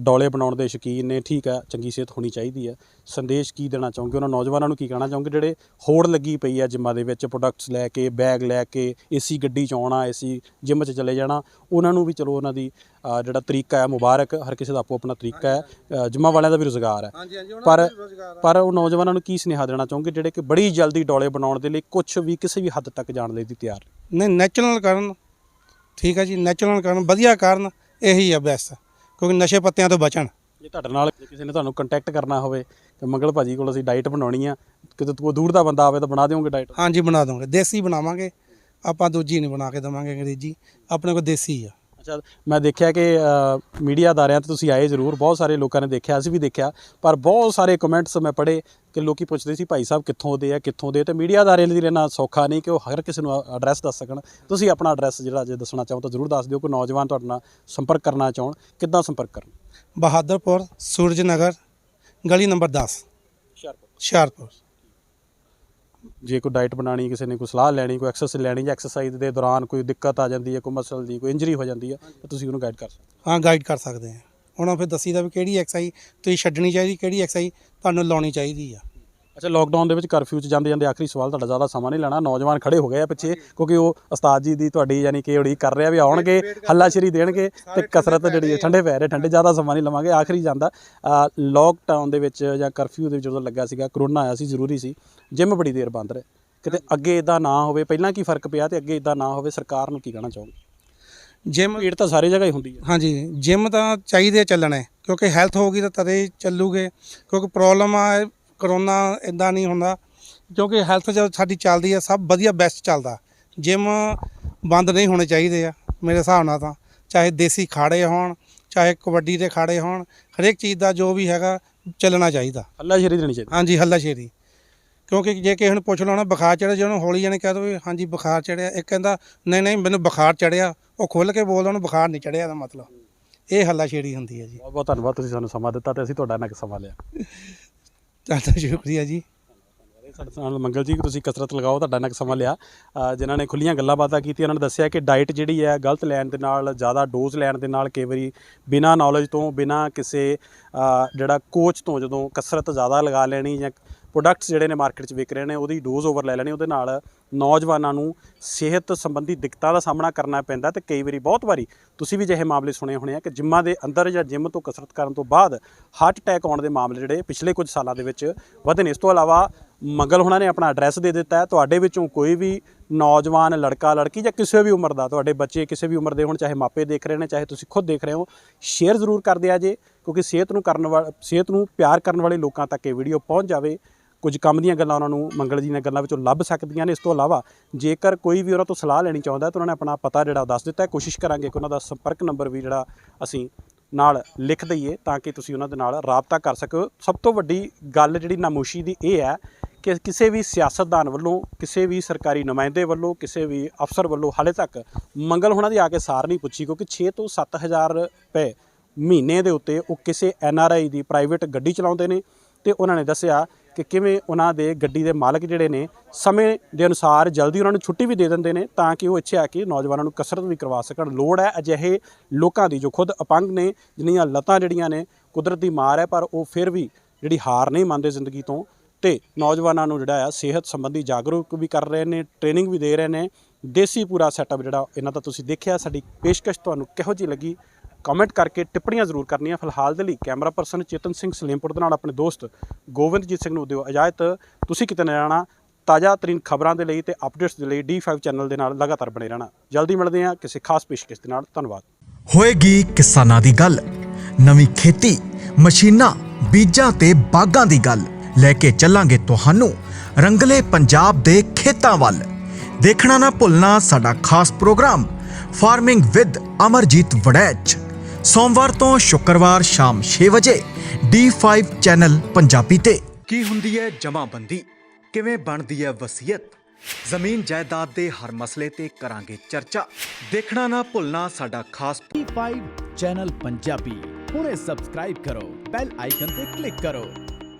ਡੋਲੇ ਬਣਾਉਣ ਦੇ ਸ਼ੌਕੀਨ ਨੇ ਠੀਕ ਹੈ ਚੰਗੀ ਸਿਹਤ ਹੋਣੀ ਚਾਹੀਦੀ ਹੈ। ਸੰਦੇਸ਼ ਕੀ ਦੇਣਾ ਚਾਹੋਗੇ? ਉਹਨਾਂ ਨੌਜਵਾਨਾਂ ਨੂੰ ਕੀ ਕਹਿਣਾ ਚਾਹੋਗੇ? ਜਿਹੜੇ ਹੋੜ ਲੱਗੀ ਪਈ ਹੈ ਜਿੰਮਾਂ ਦੇ ਵਿੱਚ ਪ੍ਰੋਡਕਟਸ ਲੈ ਕੇ ਬੈਗ ਲੈ ਕੇ ਏਸੀ ਗੱਡੀ 'ਚ ਆਉਣਾ ਏਸੀ ਜਿੰਮ 'ਚ ਚਲੇ ਜਾਣਾ ਉਹਨਾਂ ਨੂੰ ਵੀ ਚਲੋ ਉਹਨਾਂ ਦੀ ਜਿਹੜਾ ਤਰੀਕਾ ਹੈ ਮੁਬਾਰਕ ਹਰ ਕਿਸੇ ਦਾ ਆਪੋ ਆਪਣਾ ਤਰੀਕਾ ਹੈ ਜਿੰਮਾਂ ਵਾਲਿਆਂ ਦਾ ਵੀ ਰੋਜ਼ਗਾਰ ਹੈ। ਪਰ ਪਰ ਉਹ ਨੌਜਵਾਨਾਂ ਨੂੰ ਕੀ ਸੁਨੇਹਾ ਦੇਣਾ ਚਾਹੋਗੇ? ਜਿਹੜੇ ਕਿ ਬੜੀ ਜਲਦੀ ਡੋਲੇ ਬਣਾਉਣ ਦੇ ਲਈ ਕੁਝ ਵੀ ਕਿਸੇ ਵੀ ਹੱਦ ਤੱਕ ਜਾਣ ਲਈ ਦੀ ਤਿਆਰ ਨੇ। ਨਹੀਂ ਨੈਚੁਰਲ ਕਰਨ ਠੀਕ ਹੈ ਜੀ ਨੈਚੁਰਲ ਕਰਨ ਵਧੀਆ ਕਰਨ ਇਹੀ ਆ ਬੈਸਟ ਕਿਉਂਕਿ ਨਸ਼ੇ ਪੱਤਿਆਂ ਤੋਂ ਬਚਣ। ਜੇ ਤੁਹਾਡੇ ਨਾਲ ਕਿਸੇ ਨੇ ਤੁਹਾਨੂੰ ਕੰਟੈਕਟ ਕਰਨਾ ਹੋਵੇ ਕਿ ਮੰਗਲ ਭਾਜੀ ਕੋਲ ਅਸੀਂ ਡਾਈਟ ਬਣਾਉਣੀ ਆ ਕਿਤੇ ਕੋਈ ਦੂਰ ਦਾ ਬੰਦਾ ਆਵੇ ਤਾਂ ਬਣਾ ਦਿਓਗੇ ਡਾਈਟ ਹਾਂਜੀ ਬਣਾ ਦੋਗੇ ਦੇਸੀ ਬਣਾਵਾਂਗੇ। ਆਪਾਂ ਦੂਜੀ ਨਹੀਂ ਬਣਾ ਕੇ ਦਵਾਂਗੇ ਅੰਗਰੇਜ਼ੀ। ਆਪਣੇ ਕੋਲ ਦੇਸੀ ਆ। ਅੱਛਾ ਮੈਂ ਦੇਖਿਆ ਕਿ ਮੀਡੀਆ ਅਦਾਰਿਆਂ ਤੇ ਤੁਸੀਂ ਆਏ ਜ਼ਰੂਰ ਬਹੁਤ ਸਾਰੇ ਲੋਕਾਂ ਨੇ ਦੇਖਿਆ ਅਸੀਂ ਵੀ ਦੇਖਿਆ ਪਰ ਬਹੁਤ ਸਾਰੇ ਕਮੈਂਟਸ ਮੈਂ ਪੜ੍ਹੇ ਕਿ ਲੋਕੀ ਪੁੱਛਦੇ ਸੀ ਭਾਈ ਸਾਹਿਬ ਕਿੱਥੋਂ ਦੇ ਆ ਕਿੱਥੋਂ ਦੇ ਤੇ ਮੀਡੀਆ ਅਦਾਰੇ ਲਈ ਰਹਿਣਾ ਸੌਖਾ ਨਹੀਂ ਕਿ ਉਹ ਹਰ ਕਿਸੇ ਨੂੰ ਐਡਰੈਸ ਦੱਸ ਸਕਣ। ਤੁਸੀਂ ਆਪਣਾ ਐਡਰੈਸ ਜਿਹੜਾ ਜੇ ਦੱਸਣਾ ਚਾਹੋ ਤਾਂ ਜ਼ਰੂਰ ਦੱਸ ਦਿਓ ਕੋਈ ਨੌਜਵਾਨ ਤੁਹਾਡੇ ਨਾਲ ਸੰਪਰਕ ਕਰਨਾ ਚਾਹਣ ਕਿੱਦਾਂ ਸੰਪਰਕ ਕਰਨ? ਬਹਾਦਰਪੁਰ ਸੂਰਜ ਨਗਰ ਗਲੀ ਨੰਬਰ 10 ਹੁਸ਼ਿਆਰਪੁਰ। ਜੇ ਕੋਈ ਡਾਈਟ ਬਣਾਣੀ ਕਿਸੇ ਨੇ ਕੋਈ ਸਲਾਹ ਲੈਣੀ, ਕੋਈ ਐਕਸਰਸਾਈਜ਼ ਲੈਣੀ ਜਾਂ ਐਕਸਰਸਾਈਜ਼ ਦੇ ਦੌਰਾਨ ਕੋਈ ਦਿੱਕਤ ਆ ਜਾਂਦੀ ਹੈ, ਕੋਈ ਮਸਲ ਦੀ, ਕੋਈ ਇੰਜਰੀ ਹੋ ਜਾਂਦੀ ਹੈ, ਤਾਂ ਤੁਸੀਂ ਉਹਨੂੰ ਗਾਈਡ ਕਰ ਸਕਦੇ ਹਾਂ। ਗਾਈਡ ਕਰ ਸਕਦੇ ਆ ਉਹਨਾਂ ਫਿਰ ਦੱਸੀਦਾ ਵੀ ਕਿਹੜੀ ਐਕਸਰਸਾਈਜ਼ ਤੁਸੀਂ ਛੱਡਣੀ ਚਾਹੀਦੀ, ਕਿਹੜੀ ਐਕਸਰਸਾਈਜ਼ ਤੁਹਾਨੂੰ ਲਾਉਣੀ ਚਾਹੀਦੀ ਆ। ਅੱਛਾ ਲੋਕਡਾਊਨ ਦੇ ਵਿੱਚ ਕਰਫਿਊ ਚ ਜਾਂਦੇ ਜਾਂਦੇ ਆਖਰੀ ਸਵਾਲ ਤੁਹਾਡਾ ਜ਼ਿਆਦਾ ਸਮਾਂ ਨਹੀਂ ਲੈਣਾ ਨੌਜਵਾਨ ਖੜੇ ਹੋ ਗਏ ਆ ਪਿੱਛੇ ਕਿਉਂਕਿ ਉਹ ਉਸਤਾਦ ਜੀ ਦੀ ਤੁਹਾਡੀ ਯਾਨੀ ਕਿ ਉਡੀਕ ਕਰ ਰਿਹਾ ਵੀ ਆਉਣਗੇ ਹੱਲਾਸ਼ੇਰੀ ਦੇਣਗੇ ਤੇ ਕਸਰਤ ਜਿਹੜੀ ਹੈ ਠੰਡੇ ਪੈ ਰਹੇ ਠੰਡੇ ਜ਼ਿਆਦਾ ਸਮਾਂ ਨਹੀਂ ਲਵਾਂਗੇ ਆਖਰੀ ਜਾਂਦਾ। ਲੋਕਡਾਊਨ ਦੇ ਵਿੱਚ ਜਾਂ ਕਰਫਿਊ ਦੇ ਵਿੱਚ ਜਦੋਂ ਲੱਗਾ ਸੀਗਾ ਕਰੋਨਾ ਆਇਆ ਸੀ ਜ਼ਰੂਰੀ ਸੀ ਜਿਮ ਬੜੀ ਦੇਰ ਬੰਦ ਰਹੇ। ਕਿਤੇ ਅੱਗੇ ਇਦਾਂ ਨਾ ਹੋਵੇ ਪਹਿਲਾਂ ਕੀ ਫ਼ਰਕ ਪਿਆ ਤੇ ਅੱਗੇ ਇਦਾਂ ਨਾ ਹੋਵੇ ਸਰਕਾਰ ਨੂੰ ਕੀ ਕਹਿਣਾ ਚਾਹੋਗੇ? ਜਿਮ ਭੀੜ ਤਾਂ ਸਾਰੀ ਜਗ੍ਹਾ ਹੀ ਹੁੰਦੀ ਹੈ। ਹਾਂਜੀ ਜਿਮ ਤਾਂ ਚਾਹੀਦੇ ਚੱਲਣਾ ਕਿਉਂਕਿ ਹੈਲਥ ਹੋਊਗੀ ਤਾਂ ਤਦੇ ਚੱਲੂਗੇ ਕਿਉਂਕਿ ਪ੍ਰੋਬਲਮ ਆ ਕਰੋਨਾ ਇਦਾਂ ਨਹੀਂ ਹੁੰਦਾ ਕਿਉਂਕਿ ਹੈਲਥ ਜਦ ਸਾਡੀ ਚੱਲਦੀ ਹੈ ਸਭ ਵਧੀਆ ਬੈਸਟ ਚੱਲਦਾ। ਜਿਮ ਬੰਦ ਨਹੀਂ ਹੋਣੇ ਚਾਹੀਦੇ ਆ ਮੇਰੇ ਹਿਸਾਬ ਨਾਲ ਤਾਂ। ਚਾਹੇ ਦੇਸੀ ਖਾੜੇ ਹੋਣ ਚਾਹੇ ਕਬੱਡੀ ਦੇ ਖਾੜੇ ਹੋਣ ਹਰੇਕ ਚੀਜ਼ ਦਾ ਜੋ ਵੀ ਹੈਗਾ ਚੱਲਣਾ ਚਾਹੀਦਾ। ਹੱਲਾਸ਼ੇਰੀ ਦੇਣੀ ਚਾਹੀਦੀ। ਹਾਂਜੀ ਹੱਲਾਸ਼ੇਰੀ ਕਿਉਂਕਿ ਜੇ ਕਿਸੇ ਨੂੰ ਪੁੱਛ ਨਾ ਬੁਖਾਰ ਚੜਿਆ ਜੇ ਉਹਨੂੰ ਹੌਲੀ ਜਾਣੇ ਕਹਿ ਦੋ ਵੀ ਹਾਂਜੀ ਬੁਖਾਰ ਚੜਿਆ ਇੱਕ ਕਹਿੰਦਾ ਨਹੀਂ ਨਹੀਂ ਮੈਨੂੰ ਬੁਖਾਰ ਚੜਿਆ ਉਹ ਖੁੱਲ ਕੇ ਬੋਲਦਾ ਉਹਨੂੰ ਬੁਖਾਰ ਨਹੀਂ ਚੜਿਆ ਦਾ ਮਤਲਬ। ਇਹ ਹੱਲਾਸ਼ੇਰੀ ਹੁੰਦੀ ਹੈ ਜੀ। ਬਹੁਤ ਬਹੁਤ ਧੰਨਵਾਦ ਤੁਸੀਂ ਸਾਨੂੰ ਸਮਾਂ ਦਿੱਤਾ ਤੇ ਅਸੀਂ ਤੁਹਾਡਾ ਨਾਲ ਸਮਾਂ ਲਿਆ। ਤੁਹਾਡਾ ਸ਼ੁਕਰੀਆ ਜੀ। ਸਾਡੇ ਨਾਲ ਮੰਗਲ ਜੀ ਕਿ ਤੁਸੀਂ ਕਸਰਤ ਲਗਾਓ ਤੁਹਾਡਾ ਨਾਲ ਸਮਾਂ ਲਿਆ। ਅ, ਜਿਨ੍ਹਾਂ ਨੇ ਖੁੱਲੀਆਂ ਗੱਲਾਂ ਬਾਤਾਂ ਕੀਤੀਆਂ ਉਹਨਾਂ ਨੇ ਦੱਸਿਆ ਕਿ ਡਾਈਟ ਜਿਹੜੀ ਹੈ ਗਲਤ ਲੈਣ ਦੇ ਨਾਲ ਜ਼ਿਆਦਾ ਡੋਜ਼ ਲੈਣ ਦੇ ਨਾਲ ਕਈ ਵਾਰੀ ਬਿਨਾਂ ਨੌਲੇਜ ਤੋਂ ਬਿਨਾਂ ਕਿਸੇ ਅ, ਜਿਹੜਾ ਕੋਚ ਤੋਂ ਜਦੋਂ ਕਸਰਤ ਜ਼ਿਆਦਾ ਲਗਾ ਲੈਣੀ ਜਾਂ ਪ੍ਰੋਡਕਟਸ ਜਿਹੜੇ ਨੇ ਮਾਰਕੀਟ 'ਚ ਵਿਕ ਰਹੇ ਨੇ, ਉਹਦੀ ਡੋਜ਼ ਓਵਰ ਲੈ ਲੈਣੀ, ਉਹਦੇ ਨਾਲ ਨੌਜਵਾਨਾਂ ਨੂੰ ਸਿਹਤ ਸੰਬੰਧੀ ਦਿੱਕਤਾਂ ਦਾ ਸਾਹਮਣਾ ਕਰਨਾ ਪੈਂਦਾ ਤੇ ਕਈ ਵਾਰੀ ਬਹੁਤ ਵਾਰੀ ਤੁਸੀਂ ਵੀ ਜਿਹੇ ਮਾਮਲੇ ਸੁਣੇ ਹੋਣੇ ਆ ਕਿ ਜਿੰਮਾਂ ਦੇ ਅੰਦਰ ਜਾਂ ਜਿਮ ਤੋਂ ਕਸਰਤ ਕਰਨ ਤੋਂ ਬਾਅਦ ਹਾਰਟ ਅਟੈਕ ਆਉਣ ਦੇ ਮਾਮਲੇ ਜਿਹੜੇ ਪਿਛਲੇ ਕੁਝ ਸਾਲਾਂ ਦੇ ਵਿੱਚ ਵਧੇ ਨੇ। ਇਸ ਤੋਂ ਇਲਾਵਾ ਮੰਗਲ ਹੁਣਾਂ ਨੇ ਆਪਣਾ ਐਡਰੈਸ ਦੇ ਦਿੱਤਾ ਹੈ। ਤੁਹਾਡੇ ਵਿੱਚੋਂ ਕੋਈ ਵੀ ਨੌਜਵਾਨ, ਲੜਕਾ, ਲੜਕੀ ਜਾਂ ਕਿਸੇ ਵੀ ਉਮਰ ਦਾ, ਤੁਹਾਡੇ ਬੱਚੇ ਕਿਸੇ ਵੀ ਉਮਰ ਦੇ ਹੋਣ, ਚਾਹੇ ਮਾਪੇ ਦੇਖ ਰਹੇ ਨੇ, ਚਾਹੇ ਤੁਸੀਂ ਖੁਦ ਦੇਖ ਰਹੇ ਹੋ ਸ਼ੇਅਰ ਜ਼ਰੂਰ ਕਰ ਦਿਆ ਜੇ, ਕਿਉਂਕਿ ਸਿਹਤ ਨੂੰ ਕਰਨ ਵਾਲੇ, ਸਿਹਤ ਨੂੰ ਪਿਆਰ ਕਰਨ ਵਾਲੇ ਲੋਕਾਂ ਤੱਕ ਇਹ ਵੀਡੀਓ ਪਹੁੰਚ ਜਾਵੇ। ਕੁਝ ਕੰਮ ਦੀਆਂ ਗੱਲਾਂ ਉਹਨਾਂ ਨੂੰ ਮੰਗਲ ਜੀ ਦੀਆਂ ਗੱਲਾਂ ਵਿੱਚੋਂ ਲੱਭ ਸਕਦੀਆਂ ਨੇ। ਇਸ ਤੋਂ ਇਲਾਵਾ ਜੇਕਰ ਕੋਈ ਵੀ ਉਹਨਾਂ ਤੋਂ ਸਲਾਹ ਲੈਣੀ ਚਾਹੁੰਦਾ ਤਾਂ ਉਹਨਾਂ ਨੇ ਆਪਣਾ ਪਤਾ ਜਿਹੜਾ ਉਹ ਦੱਸ ਦਿੱਤਾ ਹੈ। ਕੋਸ਼ਿਸ਼ ਕਰਾਂਗੇ ਕਿ ਉਹਨਾਂ ਦਾ ਸੰਪਰਕ ਨੰਬਰ ਵੀ ਜਿਹੜਾ ਅਸੀਂ ਨਾਲ ਲਿਖ ਦਈਏ ਤਾਂ ਕਿ ਤੁਸੀਂ ਉਹਨਾਂ ਦੇ ਨਾਲ ਰਾਬਤਾ ਕਰ ਸਕੋ। ਸਭ ਤੋਂ ਵੱਡੀ ਗੱਲ ਜਿਹੜੀ ਨਾਮੋਸ਼ੀ ਦੀ ਇਹ ਹੈ ਕਿ ਕਿਸੇ ਵੀ ਸਿਆਸਤਦਾਨ ਵੱਲੋਂ, ਕਿਸੇ ਵੀ ਸਰਕਾਰੀ ਨੁਮਾਇੰਦੇ ਵੱਲੋਂ, ਕਿਸੇ ਵੀ ਅਫਸਰ ਵੱਲੋਂ ਹਾਲੇ ਤੱਕ ਮੰਗਲ ਹੋਣਾ ਦੀ ਆ ਕੇ ਸਾਰ ਨਹੀਂ ਪੁੱਛੀ, ਕਿਉਂਕਿ 6 ਤੋਂ 7000 ਰੁਪਏ ਮਹੀਨੇ ਦੇ ਉੱਤੇ ਉਹ ਕਿਸੇ N R I the private ਗੱਡੀ ਚਲਾਉਂਦੇ ਨੇ ਤੇ ਉਹਨਾਂ ਨੇ ਦੱਸਿਆ ਕਿ ਕਿਵੇਂ ਉਹਨਾਂ ਦੇ ਗੱਡੀ ਦੇ ਮਾਲਕ ਜਿਹੜੇ ਨੇ, ਸਮੇਂ ਦੇ ਅਨੁਸਾਰ ਜਲਦੀ ਉਹਨਾਂ ਨੂੰ ਛੁੱਟੀ ਵੀ ਦੇ ਦਿੰਦੇ ਨੇ ਤਾਂ ਕਿ ਉਹ ਇੱਥੇ ਆ ਕੇ ਨੌਜਵਾਨਾਂ ਨੂੰ ਕਸਰਤ ਵੀ ਕਰਵਾ ਸਕਣ। ਲੋੜ ਹੈ ਅਜਿਹੇ ਲੋਕਾਂ ਦੀ ਜੋ ਖੁਦ ਅਪੰਗ ਨੇ ਜਿਨ੍ਹਾਂ ਲੱਤਾਂ ਜਿਹੜੀਆਂ ਨੇ, ਕੁਦਰਤ ਦੀ ਮਾਰ ਹੈ, ਪਰ ਉਹ ਫਿਰ ਵੀ ਜਿਹੜੀ ਹਾਰ ਨਹੀਂ ਮੰਨਦੇ ਜ਼ਿੰਦਗੀ ਤੋਂ। ਤੇ ਨੌਜਵਾਨਾਂ ਨੂੰ ਜਿਹੜਾ ਆ ਸਿਹਤ ਸੰਬੰਧੀ ਜਾਗਰੂਕ ਵੀ ਕਰ ਰਹੇ ਨੇ, ਟ੍ਰੇਨਿੰਗ ਵੀ ਦੇ ਰਹੇ ਨੇ। ਦੇਸੀ ਪੂਰਾ ਸੈਟਅਪ ਜਿਹੜਾ, ਇਹਨਾਂ ਦਾ ਤੁਸੀਂ ਦੇਖਿਆ, ਸਾਡੀ ਪੇਸ਼ਕਸ਼ ਤੁਹਾਨੂੰ ਕਿਹੋ ਜਿਹੀ ਲੱਗੀ ਕਮੈਂਟ ਕਰਕੇ ਟਿੱਪਣੀਆਂ ਜ਼ਰੂਰ ਕਰਨੀਆਂ। ਫਿਲਹਾਲ ਦੇ ਲਈ ਕੈਮਰਾ ਪਰਸਨ ਚੇਤਨ ਸਿੰਘ ਸਲੇਮਪੁਰ ਦੇ ਨਾਲ ਆਪਣੇ ਦੋਸਤ ਗੋਬਿੰਦਜੀਤ ਸਿੰਘ ਨੂੰ ਦਿਓ ਇਜਾਜ਼ਤ। ਤੁਸੀਂ ਕਿਤੇ ਨਾ ਜਾਣਾ, ਤਾਜ਼ਾ ਤਰੀਨ ਖਬਰਾਂ ਦੇ ਲਈ ਤੇ ਅਪਡੇਟਸ ਦੇ ਲਈ D5 ਚੈਨਲ ਦੇ ਨਾਲ ਲਗਾਤਾਰ ਬਣੇ ਰਹਿਣਾ। ਜਲਦੀ ਮਿਲਦੇ ਹਾਂ ਕਿਸੇ ਖਾਸ ਪੇਸ਼ਕਸ਼ ਦੇ ਨਾਲ। ਧੰਨਵਾਦ। ਹੋਏਗੀ ਕਿਸਾਨਾਂ ਦੀ ਗੱਲ, ਨਵੀਂ ਖੇਤੀ, ਮਸ਼ੀਨਾਂ, ਬੀਜਾਂ ਤੇ ਬਾਗਾਂ ਦੀ ਗੱਲ। ਲੈ ਕੇ ਚੱਲਾਂਗੇ ਤੁਹਾਨੂੰ ਰੰਗਲੇ ਪੰਜਾਬ ਦੇ ਖੇਤਾਂ ਵੱਲ। ਦੇਖਣਾ ਨਾ ਭੁੱਲਣਾ ਸਾਡਾ ਖਾਸ programme farming with Amarjeet Waraich ਸੋਮਵਾਰ ਤੋਂ ਸ਼ੁੱਕਰਵਾਰ ਸ਼ਾਮ 6 ਵਜੇ D5 ਚੈਨਲ ਪੰਜਾਬੀ ਤੇ। ਕੀ ਹੁੰਦੀ ਹੈ ਜਮਾਬੰਦੀ? ਕਿਵੇਂ ਬਣਦੀ ਹੈ ਵਸੀਅਤ? ਜ਼ਮੀਨ ਜਾਇਦਾਦ ਦੇ ਹਰ ਮਸਲੇ ਤੇ ਕਰਾਂਗੇ ਚਰਚਾ। ਦੇਖਣਾ ਨਾ ਭੁੱਲਣਾ ਸਾਡਾ ਖਾਸ ਟੀ5 ਚੈਨਲ ਪੰਜਾਬੀ। ਹੁਣੇ ਸਬਸਕ੍ਰਾਈਬ ਕਰੋ ਬੈਲ ਆਈਕਨ ਤੇ ਕਲਿੱਕ ਕਰੋ।